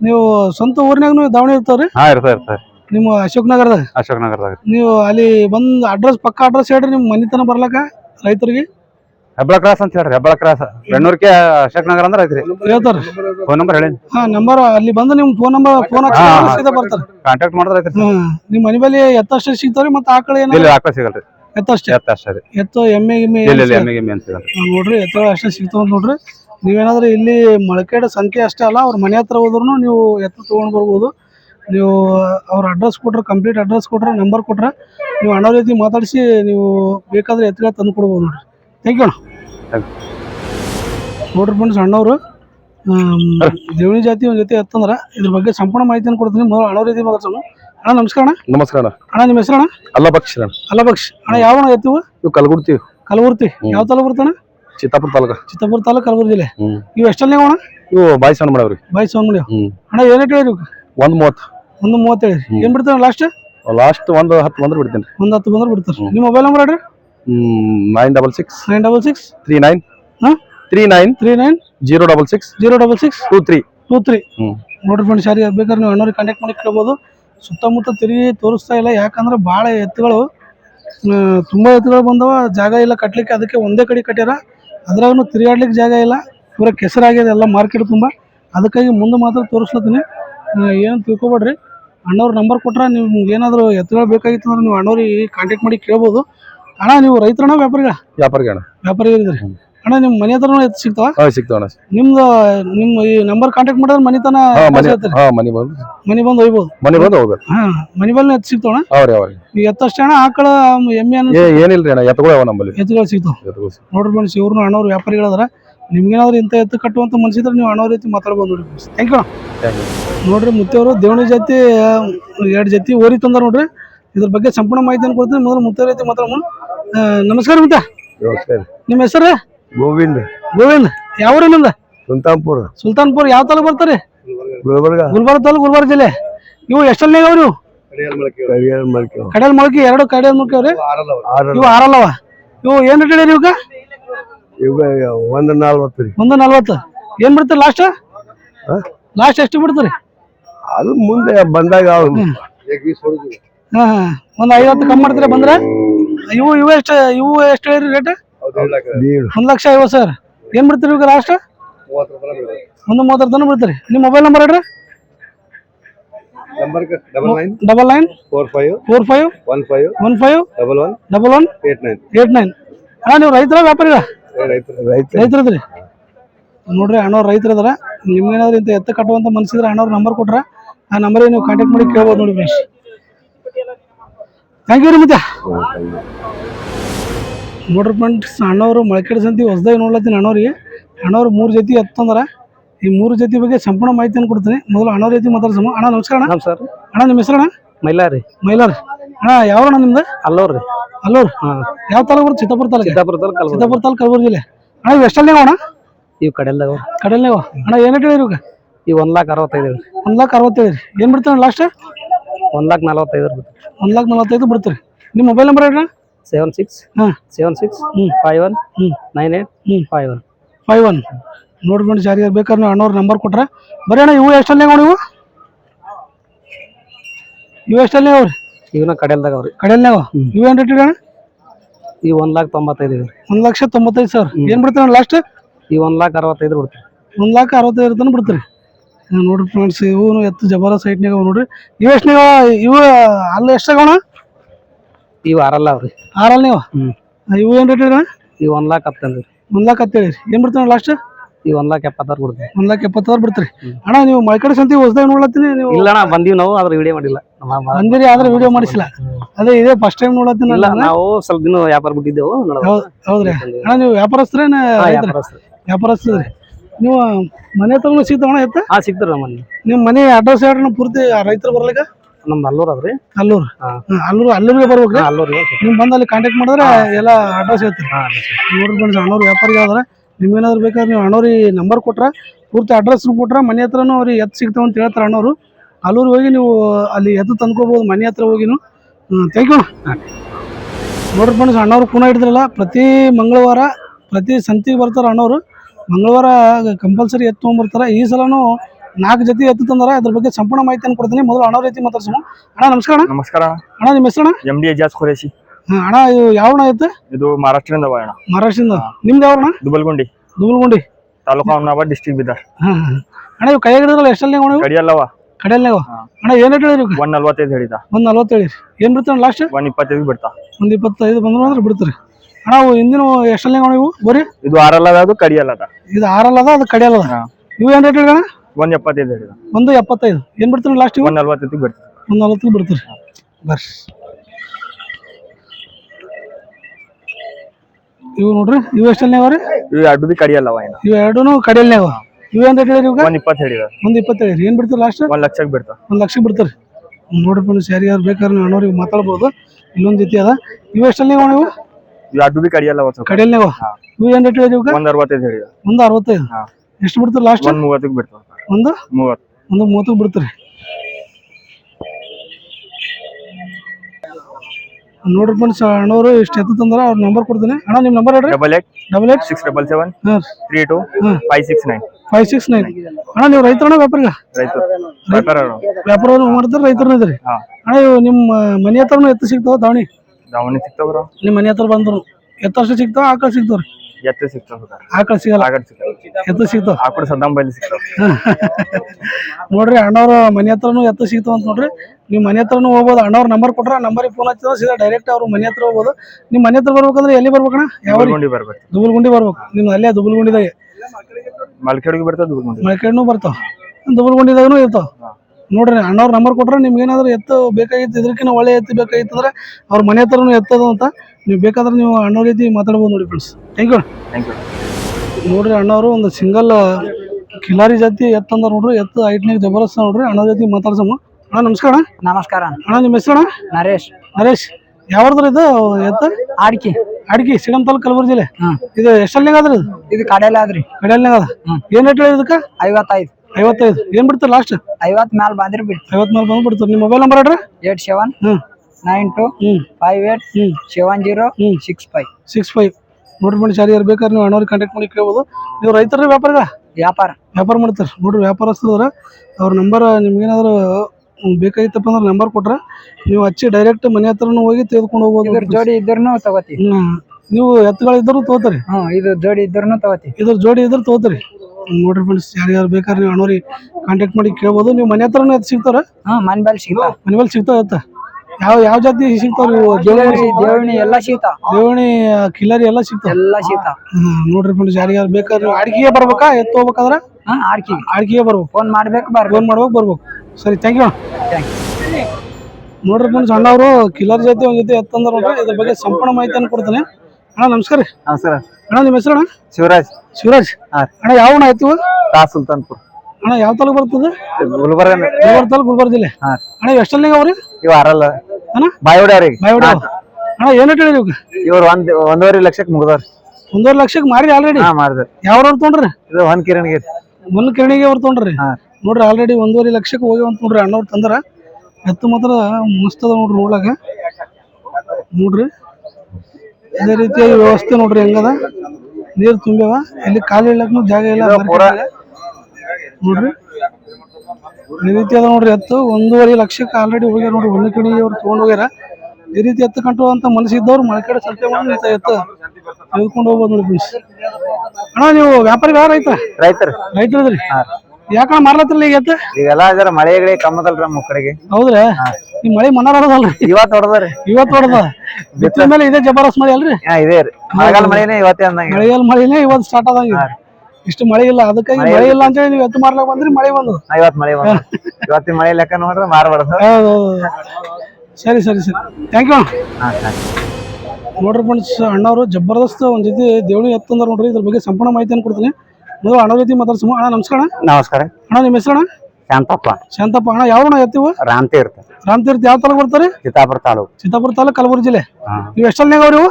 ನೀವು ಸ್ವಂತ ಊರಿನಾಗ ನೀವು ದಾವಣಿ ಇರ್ತಾವ್ರಿ? ಹಾಂ ಇರ್ತಾರೆ ಇರ್ತಾರೆ ನಿಮ್ಮ ಅಶೋಕ್ ನಗರದಾಗ ಅಶೋಕ್ ನಗರದಾಗ ನೀವು ಅಲ್ಲಿ ಬಂದು ಅಡ್ರೆಸ್ ಪಕ್ಕ ಅಡ್ರೆಸ್ ಹೇಳ್ರಿ ನಿಮ್ಮ ಮನಿತನ ಬರ್ಲಾಕ ರೈತರಿಗೆ. ಹೆಬ್ಬಳ ಕ್ರಾಸ್ ಅಂತ ಹೇಳ್ರಿ ಹೆಬ್ಬಳ ಕ್ರಾಸ್ ಬೆಣ್ಣೂರ್ಕೆ ಅಶೋಕ್ ನಗರ ಅಂದ್ರೆ ಐತ್ರಿ. ಹೇಳ್ತಾರೆ ಫೋನ್ ನಂಬರ್ ಹೇಳಿ. ಹಾ ನಂಬರ್ ಅಲ್ಲಿ ಬಂದು ನಿಮ್ ಫೋನ್ ನಂಬರ್ ಫೋನ್. ಬರ್ತಾರೆ. ಕಾಂಟ್ಯಾಕ್ಟ್ ಮಾಡಿದ್ರೆ ಐತ್ರಿ. ನಿಮ್ ನಿಮ್ಮ ಮನೆ ಬಳಿ ಎತ್ತಷ್ಟೇ ಸಿಗ್ತಾವ್ರಿ ಮತ್ತೆ ಆಕಳ ಏನ ಇಲ್ಲ ಹಾಕೋ ಸಿಗಲ್ರಿ. ಎತ್ತಷ್ಟೇ ಎತ್ತ ಅಷ್ಟೇ ರೀ. ಎತ್ತು ಎಮ್ಮೆ ಗಿಮ್ಮೆ ಇಲ್ಲ ಇಲ್ಲ ಸಿಗಲ್ಲ. ಎಮ್ಮಿಗೆ ಅಂತ ಸಿಗಲ್ರಿ? ನೋಡ್ರಿ ಎತ್ತುಗಳು ಅಷ್ಟೇ ಸಿಗ್ತಾವ ನೋಡ್ರಿ. ನೀವೇನಾದ್ರೂ ಇಲ್ಲಿ ಮೊಳಕೆಡ ಸಂಖ್ಯೆ ಅಷ್ಟೇ ಅಲ್ಲ ಅವ್ರ ಮನೆ ಹತ್ರ ಹೋದ್ರು ನೀವು ಎತ್ತು ತಗೊಂಡ್ ಬರ್ಬೋದು. ನೀವು ಅವ್ರ ಅಡ್ರೆಸ್ ಕೊಟ್ರೆ ಕಂಪ್ಲೀಟ್ ಅಡ್ರೆಸ್ ಕೊಟ್ರೆ ನಂಬರ್ ಕೊಟ್ರೆ ನೀವು ಅಣ್ಣವ್ರ ರೀತಿ ಮಾತಾಡಿಸಿ ನೀವು ಬೇಕಾದ್ರೆ ಎತ್ತುಗಳ ತಂದು ಕೊಡ್ಬೋದು ನೋಡ್ರಿ. ಥ್ಯಾಂಕ್ ಯು ಅಣ್ಣ. ನೋಡ್ರಿ ಫ್ರೆಂಡ್ಸ್ ಅಣ್ಣವರು ದೇವಣಿ ಜಾತಿ ಒಂದು ಜೊತೆ ಎತ್ತಂದ್ರೆ ಇದ್ರ ಬಗ್ಗೆ ಸಂಪೂರ್ಣ ಮಾಹಿತಿಯನ್ನು ಕೊಡ್ತೀನಿ. ಮೊದಲು ಅಣ್ಣವ್ರ ಮಾತಾಡ್ಸೋಣ. ಅಣ್ಣ ನಮಸ್ಕಾರ ಅಣ್ಣ. ನಮಸ್ಕಾರ ಅಣ್ಣ. ಅಣ್ಣ ನಿಮ್ಮ ಹೆಸರು ಅಣ್ಣ? ಅಲ್ಲ ಬಕ್ಷಿ ಅಣ್ಣ. ಅಲ್ಲ ಬಕ್ಷ್ ಅಣ್ಣ ಯಾವ ಅಣ್ಣ ಎತ್ತಿವು? ಇವು ಕಲ್ಗುಡ್ತಿ ಕಲಬುರ್ತಿ ಹ್ಮ್. ಯಾವ ತಾಲೂಕು ಬರ್ತಾನೆ ಚಿತ್ತಾಪುರ ತಾಲೂಕ. ಚಿತ್ತಾಪುರ ತಾಲೂಕು ಕಲಬುರ್ಗಿ ಜಿಲ್ಲೆ. ಇವು ಎಷ್ಟಲ್ಲಿ ಅಣ್ಣ? ಇವು ಬಾಯಿ ಸೌಂಡ್ ಮಾಡವ್ರಿ ಬಾಯಿ ಸೌಂಡ್ ಮಾಡಿ ಅಣ್ಣ ಏನೇ ಹೇಳಿ ಹೇಳಿರಿ ಒಂದು ಮೂವತ್ತು. ಒಂದು ಮೂವತ್ತು ಹೇಳಿರಿ ಏನು ಬಿಡ್ತಾರ ಲಾಸ್ಟ್? ಲಾಸ್ಟ್ ಒಂದು ಹತ್ತು ಬಂದ್ರೆ ಬಿಡ್ತೇನೆ ಒಂದು ಹತ್ತು ಬಂದ್ರೆ ಬಿಡ್ತಾರೆ. ನಿಮ್ಮ ಮೊಬೈಲ್ ನಂಬರ್ ಹೇಳ್ರಿ. Nine double six nine double six three nine ಹಾ? Three nine three nine zero double six zero double six two three two three ಹ್ಮ್. ನೋಡ್ರಿ ಫ್ರೆಂಡ್ಸ್ ಯಾರಿಗೆ ಬೇಕಾದ್ರೆ ನೀವು ಅಣ್ಣವ್ರಿಗೆ ಕಾಂಟ್ಯಾಕ್ಟ್ ಮಾಡಿ ಕೇಳ್ಬೋದು. ಸುತ್ತಮುತ್ತ ತಿರುಗಿ ತೋರಿಸ್ತಾ ಇಲ್ಲ. ಯಾಕಂದ್ರೆ ಭಾಳ ಎತ್ತುಗಳು ತುಂಬಾ ಎತ್ತುಗಳು ಬಂದವ. ಜಾಗ ಇಲ್ಲ ಕಟ್ಟಲಿಕ್ಕೆ ಅದಕ್ಕೆ ಒಂದೇ ಕಡೆ ಕಟ್ಟ್ಯಾರ ಅದ್ರಾಗೂ ತಿರುಗಾಡ್ಲಿಕ್ಕೆ ಜಾಗ ಇಲ್ಲ. ಪೂರ ಕೆಸರಾಗಿದೆ ಎಲ್ಲ ಮಾರ್ಕೆಟ್ ತುಂಬ. ಅದಕ್ಕಾಗಿ ಮುಂದೆ ಮಾತ್ರ ತೋರಿಸ್ಲತ್ತೀನಿ. ಏನು ತಿಳ್ಕೊಬೇಡ್ರಿ. ಅಣ್ಣವ್ರ ನಂಬರ್ ಕೊಟ್ರೆ ನಿಮ್ಗೆ ಏನಾದರೂ ಎತ್ತುಗಳು ಬೇಕಾಗಿತ್ತು ಅಂದ್ರೆ ನೀವು ಅಣ್ಣವ್ರಿಗೆ ಕಾಂಟ್ಯಾಕ್ಟ್ ಮಾಡಿ ಕೇಳ್ಬೋದು. ಅಣ್ಣ ನೀವು ರೈತರಣ್ಣ ವ್ಯಾಪಾರಿಗಳ? ವ್ಯಾಪಾರಿಗೆ ಅಣ್ಣ ವ್ಯಾಪಾರಿಗಳಿದ್ರಿ ಅಣ್ಣ ನಿಮ್ಮ ಮನೆ ಹತ್ರನೂ ಎತ್ತು ಸಿಗ್ತಾವ? ಹಾ ಸಿಗ್ತಾವ. ಅಣ್ಣ ನಿಮ್ದು ನಿಮ್ಮ ಈ ನಂಬರ್ ಕಾಂಟ್ಯಾಕ್ಟ್ ಮಾಡಿದ್ರೆ ಮನೆ ತನ ಹಾ ಮನೆ ಮನೆ ಬಂದು ಮನೆ ಬಂದು ಒಯ್ಬೋದು? ಮನೆ ಬಂದು ಹೋಗ್ಬೇಕು. ಹಾ ಮನೆ ಬಲ್ಲಿ ಎತ್ತು ಸಿಗ್ತಾವ ಅವ್ರಿ ಅವ್ರಿ ಈ ಎತ್ತು ಅಷ್ಟೇ ಅಣ್ಣ ಆಕಳ ಎಮ್ಮೆ ಅನ್ನೋ ಏನಿಲ್ರಿ ಅಣ್ಣ ಎತ್ತುಗಳು ನಮ್ಮಲ್ಲಿ. ಎತ್ತುಗಳು ಸಿಗ್ತಾವ. ಎತ್ತುಗಳು ಸಿಗ್ತಾವ. ನೋಡ್ರಿ ಫ್ರೆಂಡ್ಸ್ ಇವ್ರನ್ನ ಅಣ್ಣವ್ರು ವ್ಯಾಪಾರಿಗಳಾದ್ರೆ. ನಿಮ್ಗೇನಾದ್ರು ಇಂಥ ಎತ್ತು ಕಟ್ಟುವಂತ ಮನ್ಸಿದ್ರೆ ನೀವು ಅಣ್ಣವ್ರ ರೀತಿ ಮಾತಾಡ್ಬೋದು ನೋಡಿ ಥ್ಯಾಂಕ್ ಯು. ನೋಡ್ರಿ ಮುತ್ತೆಯವರು ದೇವಣಿ ಜಾತಿ ಎರಡು ಜಾತಿ ಓರಿ ತಂದಾರ ನೋಡ್ರಿ. ಇದ್ರ ಬಗ್ಗೆ ಸಂಪೂರ್ಣ ಮಾಹಿತಿಯನ್ನು ಕೊಡ್ತೀನಿ. ಮೊದಲು ಮಾತಾಡೋಣ ಆ, ನಮಸ್ಕಾರ ಮಿತಾ ನಮಸ್ಕಾರ. ನಿಮ್ಮ ಹೆಸರು? ಗೋವಿಂದ. ಗೋವಿಂದ. ಯಾವ ಊರಿನಿಂದ ಸುಲ್ತಾನ್ಪುರ ಸುಲ್ತಾನ್ಪುರ. ಸುಲ್ತಾನ್ಪುರ್. ಯಾವ ತಾಲೂಕು ಬರ್ತಾರೆ? ಗುಲ್ಬರ್ಗ. ಗುಲ್ಬರ್ಗ ತಾಲೂಕು ಗುಲ್ಬರ್ಗ ಜಿಲ್ಲೆ. ಇವು ಎಷ್ಟಲ್ಲಿ ಅವರು ಇವು ಕಡಲ್ ಮೊಳಕೆ ಎರಡು ಕಡಲ್ ಮೊಳಕೆ ಅವ್ರಿ? ಇವು ಆರಲ್ಲವ. ಇವು ಏನ್ ರೇಟ್ ಒಂದ್ ನಲ್ವತ್ತು ರೀ. ಒಂದು ನಲ್ವತ್ತು. ಏನ್ ಬಿಡ್ತಾರೆ ಲಾಸ್ಟ್ ಲಾಸ್ಟ್ ಎಷ್ಟು ಬಿಡ್ತಾರೆ? ಅದು ಮುಂದೆ ಬಂದಾಗ ಹಾ ಹಾ. ಒಂದು ಐವತ್ತು ಕಮ್ಮಿ ಮಾಡ್ತೀರಾ ಬಂದ್ರೆ? ಇವು ಇವು ಎಷ್ಟು ಇವು ಎಷ್ಟು ಹೇಳಿ ರೇಟ್ ಒಂದ್ ಲಕ್ಷ ಐವತ್ತು ಸರ್ ಏನ್ ಬಿಡ್ತೀರಿ ಇವಾಗ ಲಾಸ್ಟ್ ಒಂದು ಮೂವತ್ತರ ತನಕ ಬಿಡ್ತೀರಿ. ನಿಮ್ಮ ಮೊಬೈಲ್ ನಂಬರ್ ಹೇಳ್ರಿ. Double nine four five four five one five one five double one double one eight nine eight nine ಅಣ್ಣ ನೀವು ರೈತರ ವ್ಯಾಪಾರಿ ರೈತ ರೈತರದ್ರಿ ನೋಡ್ರಿ ಅಣ್ಣವ್ರು ರೈತರು ಅದಾರ ನಿಮ್ಗೇನಾದ್ರು ಇಂಥ ಎತ್ತ ಕಟ್ಟುವಂತ ಮನಸ್ಸಿದ್ರೆ ಅಣ್ಣವ್ರ ನಂಬರ್ ಕೊಟ್ರ ಆ ನಂಬರ್ ನೀವು ಕಾಂಟ್ಯಾಕ್ಟ್ ಮಾಡಿ ಕೇಳ್ಬೋದು ನೋಡಿ ಫ್ರೆಂಡ್ಸ್ ಥ್ಯಾಂಕ್ ಯು ರೀ ಮತ್ತೆ ನೋಡ್ರಿ ಫ್ರೆಂಡ್ಸ್ ಅಣ್ಣವರು ಮೊಳಕೆಡ್ ಸಂತಿ ಹೊಸದಾಗಿ ನೋಡ್ಲತ್ತೀನಿ ಅಣ್ಣವ್ರಿಗೆ. ಅಣ್ಣವ್ರು ಮೂರು ಜೊತೆ ಎತ್ತಂದ್ರೆ. ಈ ಮೂರು ಜೊತೆ ಬಗ್ಗೆ ಸಂಪೂರ್ಣ ಮಾಹಿತಿಯನ್ನು ಕೊಡ್ತೀನಿ. ಮೊದಲು ಅಣ್ಣವ್ರ ಜೊತೆ ಮಾತಾಡ್ಸಮ್ಮ ಅಣ್ಣ ನಮಸ್ಕಾರ ಅಣ್ಣ. ನಮ್ ಸರ್ ಅಣ್ಣ ನಿಮ್ಮ ಹೆಸರು ಅಣ್ಣ ಮೈಲಾರಿ. ಮೈಲಾರ್. ಅಣ್ಣ ಯಾವ ಅಣ್ಣ ನಿಮ್ದು ಅಲ್ಲೋರ್ರಿ ಅಲ್ಲೋರ್. ಯಾವ ತಾಲೂಕು ಬರುತ್ತೆ ಚಿತ್ತಾಪುರ ತಾಲೂಕು? ಚಿತ್ತಪುರ ತಾಲೂಕು ಚಿತ್ತಾಪುರ ತಾಲೂಕು ಕಲಬುರಗಿ ಜಿಲ್ಲೆ. ಅಣ್ಣ ಇವು ಎಷ್ಟಲ್ಲಿ ಅಣ್ಣ? ಇವ್ ಕಡೆಲ್ದಾಗ ಕಡಲ್ನೇ ಅಣ್ಣ ಏನು ಹೇಳಿರಿ ಇವಾಗ? ಈ ಒಂದು ಲಾಕ್ ಅರವತ್ತೈದು ಒಂದು ಲಾಕ್ ಅರವತ್ತೈದು. ರೀ ಏನು ಬಿಡ್ತಾನೆ ಲಾಸ್ಟ್ ಒಂದ್ ಲಾಕ್ ನಲವತ್ತೈದು ರೀ ಒಂದ್ ಲಾಕ್ ನಲವತ್ತೈದು ಬಿಡ್ತೀರಿ. ನಿಮ್ಮ ಮೊಬೈಲ್ ನಂಬರ್ ಹೇಳ್ರಿ. ಸೆವೆನ್ ಸಿಕ್ಸ್ ಹಾಂ. ಸೆವೆನ್ ಸಿಕ್ಸ್ ಹ್ಞೂ ಫೈವ್ ಒನ್ ಹ್ಞೂ nine eight. Five one. Five one. ನೋಡ್ಕೊಂಡು ಜಾರಿ ಬೇಕಾದ್ರೆ ನೀವು ಅಣ್ಣವ್ರ ನಂಬರ್ ಕೊಟ್ರೆ. ಬರೀ ಅಣ್ಣ ಇವು ಎಷ್ಟಲ್ಲಿ ನೋಡಿ ಇವು ಎಷ್ಟಲ್ಲಿ ಅವ್ರಿ ಇವನ ಕಡೆಯಲ್ದಾಗ ಅವ್ರಿ. ಕಡೆಯಲ್ಲೇ ಇವು ಏನು ರೇಟ್ ಅಣ್ಣ ಈ ಒಂದ್ ಲಾಕ್ ತೊಂಬತ್ತೈದು ಇವ್ರಿ ಒಂದ್ ಲಕ್ಷ ತೊಂಬತ್ತೈದು ಸಾವಿರ. ಏನು ಬಿಡ್ತೀರ ಲಾಸ್ಟ್ ಈ ಒಂದ್ ಲಾಕ್ ಅರವತ್ತೈದು ಬಿಡ್ತೀವಿ ಒಂದ್ ಲಾಕ್ ಅರವತ್ತೈದು ತನಕ ಬಿಡ್ತೀರಿ. ನೋಡ್ರಿ ಫ್ರೆಂಡ್ಸ್ ಇವನು ಎತ್ತು ಜಬರ ಸೈಟ್ನಾಗ ಅವ ನೋಡ್ರಿ. ಇವು ಎಷ್ಟು ನೀವು ಇವು ಅಲ್ಲಿ ಎಷ್ಟಾಗವಣ ಇವು ಆರಲ್ಲ ಅವ್ರಿ. ಆರಲ್ಲ ನೀವು? ಹ್ಮ್. ಇವು ಏನು ರೇಟ್ ಅಣ್ಣ ಈ ಒಂದ್ ಲಾಕ್ ಹತ್ತಂದ್ರಿ ಒಂದ್ ಲಾಕ್ ಹತ್ತೇಳಿ ಏನು ಬಿಡ್ತಾನೆ ಲಾಸ್ಟ್ ಈ ಒಂದ್ ಲಾಕ್ ಎಪ್ಪತ್ತಾರು ಬಿಡ್ತೀವಿ. ಒಂದ್ ಲಾಕ್ ಎಪ್ಪತ್ತಾರು ಬಿಡ್ತೀರಿ. ಅಣ್ಣ ನೀವು ಮಳಕಡೆ ಸಂತಿ ಹೊಸದಾಗ ನೋಡ್ಲತ್ತೀನಿ ನೀವು? ಇಲ್ಲ ಅಣ್ಣ ಬಂದೀವಿ ನಾವು ಆದ್ರೆ ವಿಡಿಯೋ ಮಾಡಿಲ್ಲ. ಬಂದಿರಿ ಆದ್ರೆ ವಿಡಿಯೋ ಮಾಡಿಸಿಲ್ಲ. ಅದೇ ಇದೇ ಫಸ್ಟ್ ಟೈಮ್ ನೋಡ್ಲತ್ತೀನಿ ಇಲ್ಲ ನಾವು ಸ್ವಲ್ಪ ದಿನ ವ್ಯಾಪಾರ ಬಿಟ್ಟಿದ್ದೆವು ಹೌದ್ರಿ. ಅಣ್ಣ ನೀವು ವ್ಯಾಪಾರಸ್ತ್ರೇನ. ವ್ಯಾಪಾರಸ್ಥದ್ರಿ ನೀವು ಮನೆ ಹತ್ರನು ಸಿಗ್ತಾವಣ ಎತ್ತ? ಹಾ ಸಿಗ್ತಾರ ಮನೆ. ನಿಮ್ಮ ಮನೆ ಅಡ್ರೆಸ್ ಹೇಳ್ರಿ ಪೂರ್ತಿ ರೈತರು ಬರ್ಲಿಕ್ಕ? ನಮ್ದು ಅಲ್ಲೂರ್ ಅದ್ರಿ ಅಲ್ಲೂರು? ಅಲ್ಲೂರ್ ಅಲ್ಲೂರ್ಗೆ ಅಲ್ಲೂರು ಅಲ್ಲೂರಿಗೆ ಬರ್ಬೇಕ್ರಿ ಅಲ್ಲೂರಿಗೆ ನಿಮ್ ಬಂದು ಅಲ್ಲಿ ಕಾಂಟ್ಯಾಕ್ಟ್ ಮಾಡಿದ್ರೆ ಎಲ್ಲ ಅಡ್ರೆಸ್ ಹೇಳ್ತೀರಿ ನೋಡ್ರಿ ಅಣ್ಣವ್ರು ವ್ಯಾಪಾರಿಗೆ ಆದ್ರೆ ನಿಮ್ಗೇನಾದ್ರು ಬೇಕಾದ್ರೆ ನೀವು ಅಣ್ಣವ್ರಿಗೆ ನಂಬರ್ ಕೊಟ್ರ ಪೂರ್ತಿ ಅಡ್ರೆಸ್ ಕೊಟ್ರ ಮನೆ ಹತ್ರನೂ ಅವ್ರಿಗೆ ಎತ್ತು ಸಿಗ್ತಾವ ಅಂತ ಹೇಳ್ತಾರೆ ಅಣ್ಣವ್ರು. ಅಲ್ಲೂರಿಗೆ ಹೋಗಿ ನೀವು ಅಲ್ಲಿ ಎದ್ದು ತಂದ್ಕೋಬೋದು ಮನೆ ಹತ್ರ ಹೋಗಿನು ತ್ಯಾಂಕ್ ಯು ನೋಡ್ರಿ ಫ್ರೆಂಡ್ಸ್ ಅಣ್ಣವ್ರು ಪುನಃ ಹಿಡಿದ್ರಲ್ಲ ಪ್ರತಿ ಮಂಗಳವಾರ ಪ್ರತಿ ಸಂತಿಗೆ ಬರ್ತಾರೆ ಅಣ್ಣವ್ರು. ಮಂಗಳವಾರ ಕಂಪಲ್ಸರಿ ಎತ್ತು ತೊಗೊಂಬರ್ತಾರೆ. ಈ ಸಲನು ನಾಲ್ಕು ಜೊತೆ ಎತ್ತು ತಂದ್ರೆ ಅದ್ರ ಬಗ್ಗೆ ಸಂಪೂರ್ಣ ಮಾಹಿತಿಯನ್ನು ಕೊಡ್ತೀನಿ. ಮೊದಲು ಅಣ್ಣ ರೀತಿ ಮಾತಾಡ್ಸೋಣ. ಅಣ್ಣ ನಮಸ್ಕಾರ ಅಣ್ಣ. ನಮಸ್ಕಾರ. ಅಣ್ಣ ನಿಮ್ಮ ಹೆಸರು ಎಂ ಡಿ ಎಜಾಜ್ ಖುರೇಶಿ ಅಣ್ಣ ಅಣ್ಣ ಇದು ಯಾವ ಅಣ್ಣ ಐತೆ ಇದು ಮಹಾರಾಷ್ಟ್ರದಿಂದ ಅಣ್ಣ. ಮಹಾರಾಷ್ಟ್ರದಿಂದ. ನಿಮ್ದು ಯಾವ ಅಣ್ಣ? ದುಬಲ್ಗುಂಡಿ. ದುಬಲ್ಗುಂಡಿ. ತಾಲೂಕು ಅಮ್ನಾಬಾದ್ ಡಿಸ್ಟಿಕ್ ಬಿದ್ದ ಹಾಂ ಹಾಂ ಅಣ್ಣ ಇವು ಕೈ ಹಿಡಿದ್ರಲ್ಲ ಎಷ್ಟಲ್ಲಿ ನೀವು ಕಡಿಯಲ್ಲವ? ಕಡೆಯಲ್ಲೇ ಅಣ್ಣ ಏನು ರೇಟ್ ಹೇಳಿರಿ ಒನ್ ನಲ್ವತ್ತೈದು ಹೇಳಿದ. ಒಂದು ನಲ್ವತ್ತು ಹೇಳಿರಿ. ಏನು ಬಿಡ್ತಾನೆ ಲಾಸ್ಟ್ ಒನ್ ಇಪ್ಪತ್ತೈದು ಬಿಡ್ತಾ. ಒಂದು ಇಪ್ಪತ್ತೈದು ಬಂದ್ರು ಅಂದ್ರೆ ಬಿಡ್ತೀರಿ. ಅವು ಹಿಂದಿನ ಎಷ್ಟಲ್ಲಿ ಅಣ್ಣ ಇವು? ಬರೀ? ಇದು ಆರಲ್ಲದ ಅದು ಕಡಿಯಲ್ಲ ಅಲ್ಲದ ಇದು ಆರಲ್ಲ ಅದ ಅದು ಕಡಿಯಲ್ಲ ಅದ. ಇವು ಏನು ರೇಟ್ ಹೇಳಿ ಒಂದ್ ಎಪ್ಪತ್ತೈದು ಹೇಳಿ ಒಂದು ಎಪ್ಪತ್ತೈದು. ಏನ್ ಬಿಡ್ತೀರಿ ಲಾಸ್ಟ್ ಇವು? ಒನ್ ನಲ್ವತ್ತೈದು ಬಿಡ್ತಾ ಒಂದು ನಲ್ವತ್ತು ಬಿಡ್ತೀರಿ. ಬರ್ರಿ. ಇವು ನೋಡ್ರಿ ಇವು ಎಷ್ಟಲ್ಲಿ ಅವ ರೀ? ಇವು ಎರಡು ಬಿ ಅಲ್ಲವ ಏನ ಇವು ಎರಡೂ ಕಡೆಯಲ್ಲೇ ಅವ ಇವು ಏನು ರೇಟ್ ಹೇಳಿರಿ ಇವಾಗ ಒನ್ ಇಪ್ಪತ್ತು ಹೇಳಿದ. ಒಂದು ಇಪ್ಪತ್ತೇಳು ಏನ್ ಬಿಡ್ತೀರಿ ಲಾಸ್ಟ್ ಒಂದ್ ಲಕ್ಷಕ್ಕೆ ಬಿಡ್ತಾ ಒಂದು ಲಕ್ಷ ಬಿಡ್ತಾರೆ. ನೋಡ್ರಿ ಫ್ರೆಂಡ್ಸ್ ಯಾರು ಬೇಕಾದ್ರೆ ಅಣ್ಣವ್ರಿಗೆ ಮಾತಾಡ್ಬೋದು. ಇಲ್ಲೊಂದು ಜೊತೆ ಅದ. ಇವು ಎಷ್ಟಲ್ಲಿ ನೀವು ನೀವು ಎರಡು ಬಿ ಕಡಿಯಲ್ಲ ಅಲ್ಲವ ಸ್ವಲ್ಪ ಕಡೆಯಲ್ಲಿ ನೀವು ಇವು ಏನು ರೇಟ್ ಹೇಳಿದೀವಿ ಒಂದ್ ಅರವತ್ತೈದು ಹೇಳಿ ಒಂದು ಅರವತ್ತೈದು? ಹಾ. ಎಷ್ಟು ಬಿಡ್ತಾರೆ ಲಾಸ್ಟ್ ಒಂದ್ ಮೂವತ್ತಕ್ಕೆ ಬಿಡ್ತಾರೆ ಒಂದು? ಮೂವತ್ತು. ಒಂದು ಮೂವತ್ತಕ್ಕೆ ಬಿಡ್ತಾರೆ ನೋಡ್ರಿ ಫ್ರೆಂಡ್ಸ್ ಅಣ್ಣವರು ಎಷ್ಟು ಎತ್ತು ತಂದ್ರೆ ಅವ್ರ ನಂಬರ್ ಕೊಡ್ತೀನಿ. ಅಣ್ಣ ನಿಮ್ಮ ನಂಬರ್ ಹೇಳ್ರಿ. Double eight double eight six double seven ಹಾಂ. Three two five six nine five six nine ಅಣ್ಣ ನೀವು ರೈತರಣ್ಣ ವ್ಯಾಪಾರಿಗ? ರೈತರು. ವ್ಯಾಪಾರ ವ್ಯಾಪಾರ ಮಾಡ್ತಾರೆ ರೈತರನ್ನ ಇದ್ರಿ. ಹಾ. ಅಣ್ಣ ಇವು ನಿಮ್ಮ ಮನೆ ಹತ್ರನೂ ಎತ್ತು ಸಿಗ್ತಾವ ದಾವಣಿ? ದಾವಣಿ ಬ್ರೋ ನಿಮ್ಮ ಮನೆ ಹತ್ರ ಬಂದ್ರು. ಎತ್ತಷ್ಟು ಸಿಗ್ತಾವ ಆಕಳ ಸಿಗ್ತಾವ್ರಿ ಎತ್ತ ಸಿಗ್ತಾವ ಆಕಳ ಸಿಗಲ್ಲ. ಆಕಳ ಸಿಗ್ತಾವ ಎತ್ತ ಸಿಗ್ತಾವ ಆಕಡೆ ಸದ್ದಾಂ ಬೈಲಿ ಸಿಗ್ತಾವ ನೋಡ್ರಿ ಅಣ್ಣವ್ರ ಮನೆ ಹತ್ರನು ಎತ್ತ ಸಿಗ್ತಾವ ಅಂತ ನೋಡ್ರಿ. ನಿಮ್ಮ ಮನೆ ಹತ್ರನು ಹೋಗ್ಬೋದು. ಅಣ್ಣವ್ರ ನಂಬರ್ ಕೊಟ್ರ ನಂಬರಿಗೆ ಫೋನ್ ಹಚ್ಚಿದ್ರೆ ಸೀದಾ ಡೈರೆಕ್ಟ್ ಅವ್ರ ಮನೆ ಹತ್ರ ಹೋಗ್ಬೋದು. ನಿಮ್ಮ ಮನೆ ಹತ್ರ ಬರ್ಬೇಕಂದ್ರೆ ಎಲ್ಲಿ ಬರ್ಬೇಕಣ್ಣ? ಯಾವ ಗುಂಡಿ ಬರ್ಬೇಕು. ದುಬಲ್ಗುಂಡಿ ಬರ್ಬೇಕು. ನಿಮ್ಮ ಅಲ್ಲೇ ದುಬಲ್ಗುಂಡಿದಾಗೆ ಮಲ್ಕೇಡಿಗೆ ಬರ್ತಾವ ದುಬಲ್ಗುಂಡಿ ಮಳಕೇಡ್ನು ಬರ್ತಾವ. ದುಬಲ್ಗುಂಡಿದಾಗೂ ಇರ್ತಾವ. ನೋಡ್ರಿ ಅಣ್ಣವ್ರ ನಂಬರ್ ಕೊಟ್ರೆ ನಿಮ್ಗೆ ಏನಾದ್ರು ಎತ್ತು ಬೇಕಾಗಿತ್ತು ಇದಕ್ಕಿನ್ನ ಒಳ್ಳೆ ಎತ್ತು ಬೇಕಾಗಿತ್ತು ಅಂದ್ರೆ ಅವ್ರ ಮನೆ ಹತ್ರನೂ ಎತ್ತದ ಅಂತ ನೀವು ಬೇಕಾದ್ರೆ ನೀವು ಅಣ್ಣವ್ರ ರೀತಿ ಮಾತಾಡ್ಬೋದು ನೋಡಿ friends thank you thank you ನೋಡ್ರಿ ಅಣ್ಣವರು ಒಂದು ಸಿಂಗಲ್ ಕಿಲಾರಿ ಜಾತಿ ಎತ್ತಂದ ನೋಡ್ರಿ ಎತ್ತು ಐಟ್ನಾಗ ಜಬರ್ದಸ್ತ್ ನೋಡ್ರಿ ಅಣ್ಣ ಜೊತೆ ಮಾತಾಡ್ಸಮ್ಮ ಅಣ್ಣ ನಮಸ್ಕಾರ ನಮಸ್ಕಾರ. ಅಣ್ಣ ನಿಮ್ಮ ಹೆಸರು ಅಣ್ಣ ನರೇಶ್. ನರೇಶ್. ಯಾವ್ದ್ರ ಇದು ಎತ್ತ? ಆಡ್ಕಿ. ಅಡ್ಗಿ ಸಿಗಂತಲ್ ತಾಲೂಕು ಕಲಬುರಗಿ ಜಿಲ್ಲೆ. ಇದು ಎಷ್ಟಲ್ಲಿ ಅದ್ರಿ ಇದು? ಇದು ಕಡೆಯಲ್ಲ ಆದ್ರಿ. ಕಡೆಯಲ್ನಾಗ ಅದ ಏನ್ ರೇಟ್ ಹೇಳಿ ಇದಕ್ಕೆ? ಐವತ್ತೈದು. ಐವತ್ತೈದು. ಏನ್ ಬಿಡ್ತಾರೆ ಲಾಸ್ಟ್ ಐವತ್ ಮ್ಯಾಲ ಬಂದ್ರಿ ಬಿಡ್ರಿ. ಐವತ್ ಮೇಲೆ ಬಂದು ಬಿಡ್ತಾರೆ. ನಿಮ್ಮ ಮೊಬೈಲ್ ನಂಬರ್ ಹೇಳ್ರಿ. ಏಟ್ ಸೆವೆನ್ ಹ್ಮ್. ನೈನ್ ಟು ಹ್ಮ್. ಫೈವ್ ಏಟ್ ಹ್ಮ್. ಸೆವೆನ್ ಜೀರೋ ಹ್ಮ್. Six five. Six five. ನೋಡ್ರಿ ಮಾಡಿ ಯಾರು ಬೇಕಾದ್ರೆ ನೀವು ಅಣ್ಣವ್ರಿಗೆ ಕಾಂಟ್ಯಾಕ್ಟ್ ಮಾಡಿ ಕೇಳ್ಬೋದು. ನೀವು ರೈತರ ವ್ಯಾಪಾರಿಗಳ ವ್ಯಾಪಾರ. ವ್ಯಾಪಾರ ಮಾಡ್ತಾರೆ. ನೋಡ್ರಿ ವ್ಯಾಪಾರಸ್ಥರ ಅವ್ರ ನಂಬರ್ ನಿಮ್ಗೇನಾದ್ರು ಬೇಕಾಗಿತ್ತಪ್ಪ ಅಂದ್ರೆ ನಂಬರ್ ಕೊಟ್ರೆ ನೀವು ಹಚ್ಚಿ ಡೈರೆಕ್ಟ್ ಮನೆ ಹತ್ರನೂ ಹೋಗಿ ತೆಗೆದುಕೊಂಡು ಇದ್ರ ಹೋಗ್ಬೋದು ಜೋಡಿ ಇದ್ರೂ ತಗೋತಿ ಹ್ಮ್. ನೀವು ಎತ್ತುಗಳಿದ್ದರೂ ತಗೋತಾರೆ. ಹ್ಮ್ ಇದು ಜೋಡಿ ಇದ್ರೂ ತಗೋತಿ ಇದ್ರ ಜೋಡಿ ಇದ್ರೆ ತಗೋತಾರೆ. ನೋಡ್ರಿ ಫ್ರೆಂಡ್ಸ್ ಯಾರ್ಯಾರು ಬೇಕಾದ್ರೆ ನೀವು ಅಣ್ಣವ್ರಿ ಕಾಂಟ್ಯಾಕ್ಟ್ ಮಾಡಿ ಕೇಳ್ಬೋದು. ನೀವು ಮನೆ ಹತ್ರನೂ ಸಿಗ್ತಾರೆ ಸಿಗ್ತಾರ? ಹ್ಮ್ ಮನ್ ಬೆಲ್ ಸಿಗ್ತಾವ. ಮನೆ ಮೇಲೆ ಸಿಗ್ತಾ ಎತ್ತ ಯಾವ ಯಾವ ಜಾತಿ ಸಿಗ್ತಾವ ನೀವು? ದೇವಣಿ ದೇವಣಿ ಎಲ್ಲ ಸಿಗ್ತಾವ. ದೇವಣಿ ಕಿಲ್ಲರಿ ಎಲ್ಲ ಸಿಗ್ತಾವ? ಎಲ್ಲ ಸಿಗ್ತಾವ. ಹ್ಮ್, ನೋಡ್ರಿ ಫ್ರೆಂಡ್ಸ್ ಯಾರ್ಯಾರು ಬೇಕಾದ್ರೆ ನೀವು ಅಡಿಗೆಗೆ ಬರ್ಬೇಕಾ? ಎತ್ತು ಹೋಗ್ಬೇಕಾದ್ರೆ? ಹಾ ಆಡ್ಕಿಗೆ ಅಡಿಗೆಗೆ ಬರ್ಬೇಕು. ಫೋನ್ ಮಾಡ್ಬೇಕು ಬರ್ಬೇಕು. ಫೋನ್ ಮಾಡ್ಬೇಕು ಬರ್ಬೇಕು. ಸರಿ ಥ್ಯಾಂಕ್ ಯು ನೋಡ್ರಿ ಫ್ರೆಂಡ್ಸ್ ಅಣ್ಣವರು ಕಿಲ್ಲರ್ ಜೊತೆ ಒಂದ್ ಜೊತೆ ಎತ್ತಂದ್ರೆ ನೋಡ್ರಿ. ಇದ್ರ ಬಗ್ಗೆ ಸಂಪೂರ್ಣ ಮಾಹಿತಿಯನ್ನು ಕೊಡ್ತೇನೆ. ಅಣ್ಣ ನಮಸ್ಕಾರ ರೀ. ನಮಸ್ಕಾರ. ಅಣ್ಣ ನಿಮ್ಮ ಹೆಸರು ಅಣ್ಣ? ಶಿವರಾಜ್. ಶಿವರಾಜ್. ಹಾ. ಅಣ್ಣ ಯಾವ ಅಣ್ಣ ಆಯ್ತು ತಾ ಸುಲ್ತಾನ್ಪುರ. ಅಣ್ಣ ಯಾವ ತಾಲೂಕು ಬರ್ತದೆ? ಗುಲ್ಬರ್ಗ ಗುಲ್ಬರ್ಗ ತಾಲೂಕು ಗುಲ್ಬರ್ಗ ಜಿಲ್ಲೆ. ಹಾ. ಅಣ್ಣ ಎಷ್ಟಲ್ಲಿ ಅವ್ರಿ ಇವ ಆರಲ್ಲ. ಅಣ್ಣ? ಬಾಯೋಡ್ಯಾರಿ ಬಾಯ್ಬಿಡ ಅಣ್ಣ ಏನು ರೇಟ್ ಹೇಳಿ ಇವ್ಕ ಇವ್ರು ಒಂದ್ ಒಂದೂವರೆ ಲಕ್ಷಕ್ಕೆ ಮುಗ್ದವ್ರಿ. ಒಂದೂವರೆ ಲಕ್ಷಕ್ಕೆ ಮಾರಿ ಆಲ್ರೆಡಿ ಹಾ ಮಾಡಿದ್ರಿ ಯಾವ್ರವ್ರು ತೊಗೊಂಡ್ರಿ? ಇದು ಒಂದ್ ಕಿರಣಿಗೆ ಮುನ್ ಕಿರಣಿಗೆ ಅವ್ರು ತೊಗೊಂಡ್ರಿ? ಹಾ. ನೋಡ್ರಿ ಆಲ್ರೆಡಿ ಒಂದೂವರೆ ಲಕ್ಷಕ್ಕೆ ಹೋಗಿ ಅಂತ ನೋಡ್ರಿ ಅಣ್ಣವ್ರು ತಂದ್ರ. ಎತ್ತು ಮಾತ್ರ ಮಸ್ತ್ ಅದ ನೋಡ್ರಿ ನೋಡ್ಲಾಗ ನೋಡ್ರಿ. ಅದೇ ರೀತಿಯಾಗಿ ವ್ಯವಸ್ಥೆ ನೋಡ್ರಿ ಹೆಂಗದ? ನೀರ್ ತುಂಬ್ಯಾವ? ಇಲ್ಲಿ ಖಾಲಿ ಇಳಕ್ನು ಜಾಗ ಇಲ್ಲ. ನೋಡ್ರಿ. ಈ ರೀತಿ ಅದ ನೋಡ್ರಿ ಎತ್ತು. ಒಂದೂವರೆ ಲಕ್ಷಕ್ಕೆ ಆಲ್ರೆಡಿ ಹೋಗ್ಯಾರ ನೋಡ್ರಿ. ಒಂದು ಕಡೆ ಅವ್ರು ತಗೊಂಡ್ ಹೋಗ್ಯಾರ. ಈ ರೀತಿ ಎತ್ತು ಕಂಟು ಅಂತ ಮನಸ್ಸಿದ್ದವ್ರು ಮಳಕಡೆ ಸಂತೆ ಮಾಡಿ ಎತ್ತು. ತೆಗೆದುಕೊಂಡು ಹೋಗ್ಬೋದು ನೋಡಿ ಅಣ್ಣ ನೀವು ವ್ಯಾಪಾರಿಗಾರ ರೈತ ರೈತರು. ರೈತರದ್ರಿ? ಯಾಕಣ್ಣ ಮಾರ್ಲತ್ತಿರಲ್ಲ ಈಗ ಎತ್ತ? ಈಗೆಲ್ಲ ಜರ ಮಳೆ ಗಿಡ ಕಮ್ಮದಲ್ರಿ ನಮ್ಮ ಕಡೆಗೆ. ಹೌದ್ರಿ? ಈ ಮಳೆ ಮನ್ನಾರ ಇವತ್ ಇವತ್ತು ಹೊಡೆದ್ರಿ ಇವತ್ತು ಹೊಡೆದ? ಬಿತ್ತಿದ ಮೇಲೆ ಇದೇ ಜಬರ್ದಸ್ತ್ ಮಳೆ ಅಲ್ರಿ? ಹಾ ಇದೇ ರೀ. ಮಳೆಗಾಲ ಮಳೆನೇ ಇವತ್ತೇ ಅಂದಂಗ. ಮಳೆಗಾಲ ಮಳೆನೇ ಇವತ್ತು ಸ್ಟಾರ್ಟ್ ಆದಂಗ. ಇಷ್ಟು ಮಳೆ ಇಲ್ಲ ಅದಕ್ಕಾಗಿ ಮಳೆ ಇಲ್ಲ. ಅಂತೇಳಿ ನೀವು ಎತ್ತು ಮಾರ್ಲಕ್ ಬಂದ್ರಿ ಮಳೆ ಬಂದು? ಇವತ್ ಮಳೆ ಬಂದ. ಇವತ್ತಿನ ಮಳೆ ಲೆಕ್ಕ ನೋಡ್ರೆ ಮಾರಬಾರ್ದು. ಸರಿ ಸರಿ ಸರಿ. ಥ್ಯಾಂಕ್ ಯು ಹಾ ನೋಡ್ರಿ ಫ್ರೆಂಡ್ಸ್ ಅಣ್ಣವರು ಜಬರ್ದಸ್ತ್ ಒಂದ್ ಜೊತೆ ದೇವಣಿ ಎತ್ತಂದ್ರೆ ನೋಡ್ರಿ ಇದ್ರ ಬಗ್ಗೆ ಸಂಪೂರ್ಣ ಮಾಹಿತಿಯನ್ನು ಕೊಡ್ತೀನಿ. ಮೊದಲು ಅಣ್ಣ ಜೊತೆ ಅಣ್ಣ ನಮಸ್ಕಾರ. ನಮಸ್ಕಾರ. ಅಣ್ಣ ನಿಮ್ಮ ಹೆಸರು ಅಣ್ಣ ಶಾಂತಪ್ಪ. ಶಾಂತಪ್ಪ ಅಣ್ಣ ಯಾವ ಅಣ್ಣ ಎತ್ತಿವ ರಾಮತೀರ್ಥ ರಾಮತೀರ್ಥ ಯಾವ ತಾಲೂಕು ಬರ್ತಾರೆ? ಚಿತ್ತಾಪುರ ತಾಲೂಕು. ಚಿತ್ತಾಪುರ ತಾಲೂಕು ಕಲಬುರಗಿ ಜಿಲ್ಲೆ. ನೀವು ಎಷ್ಟಲ್ನಾಗ ಅವ್ರಿ ಇವು?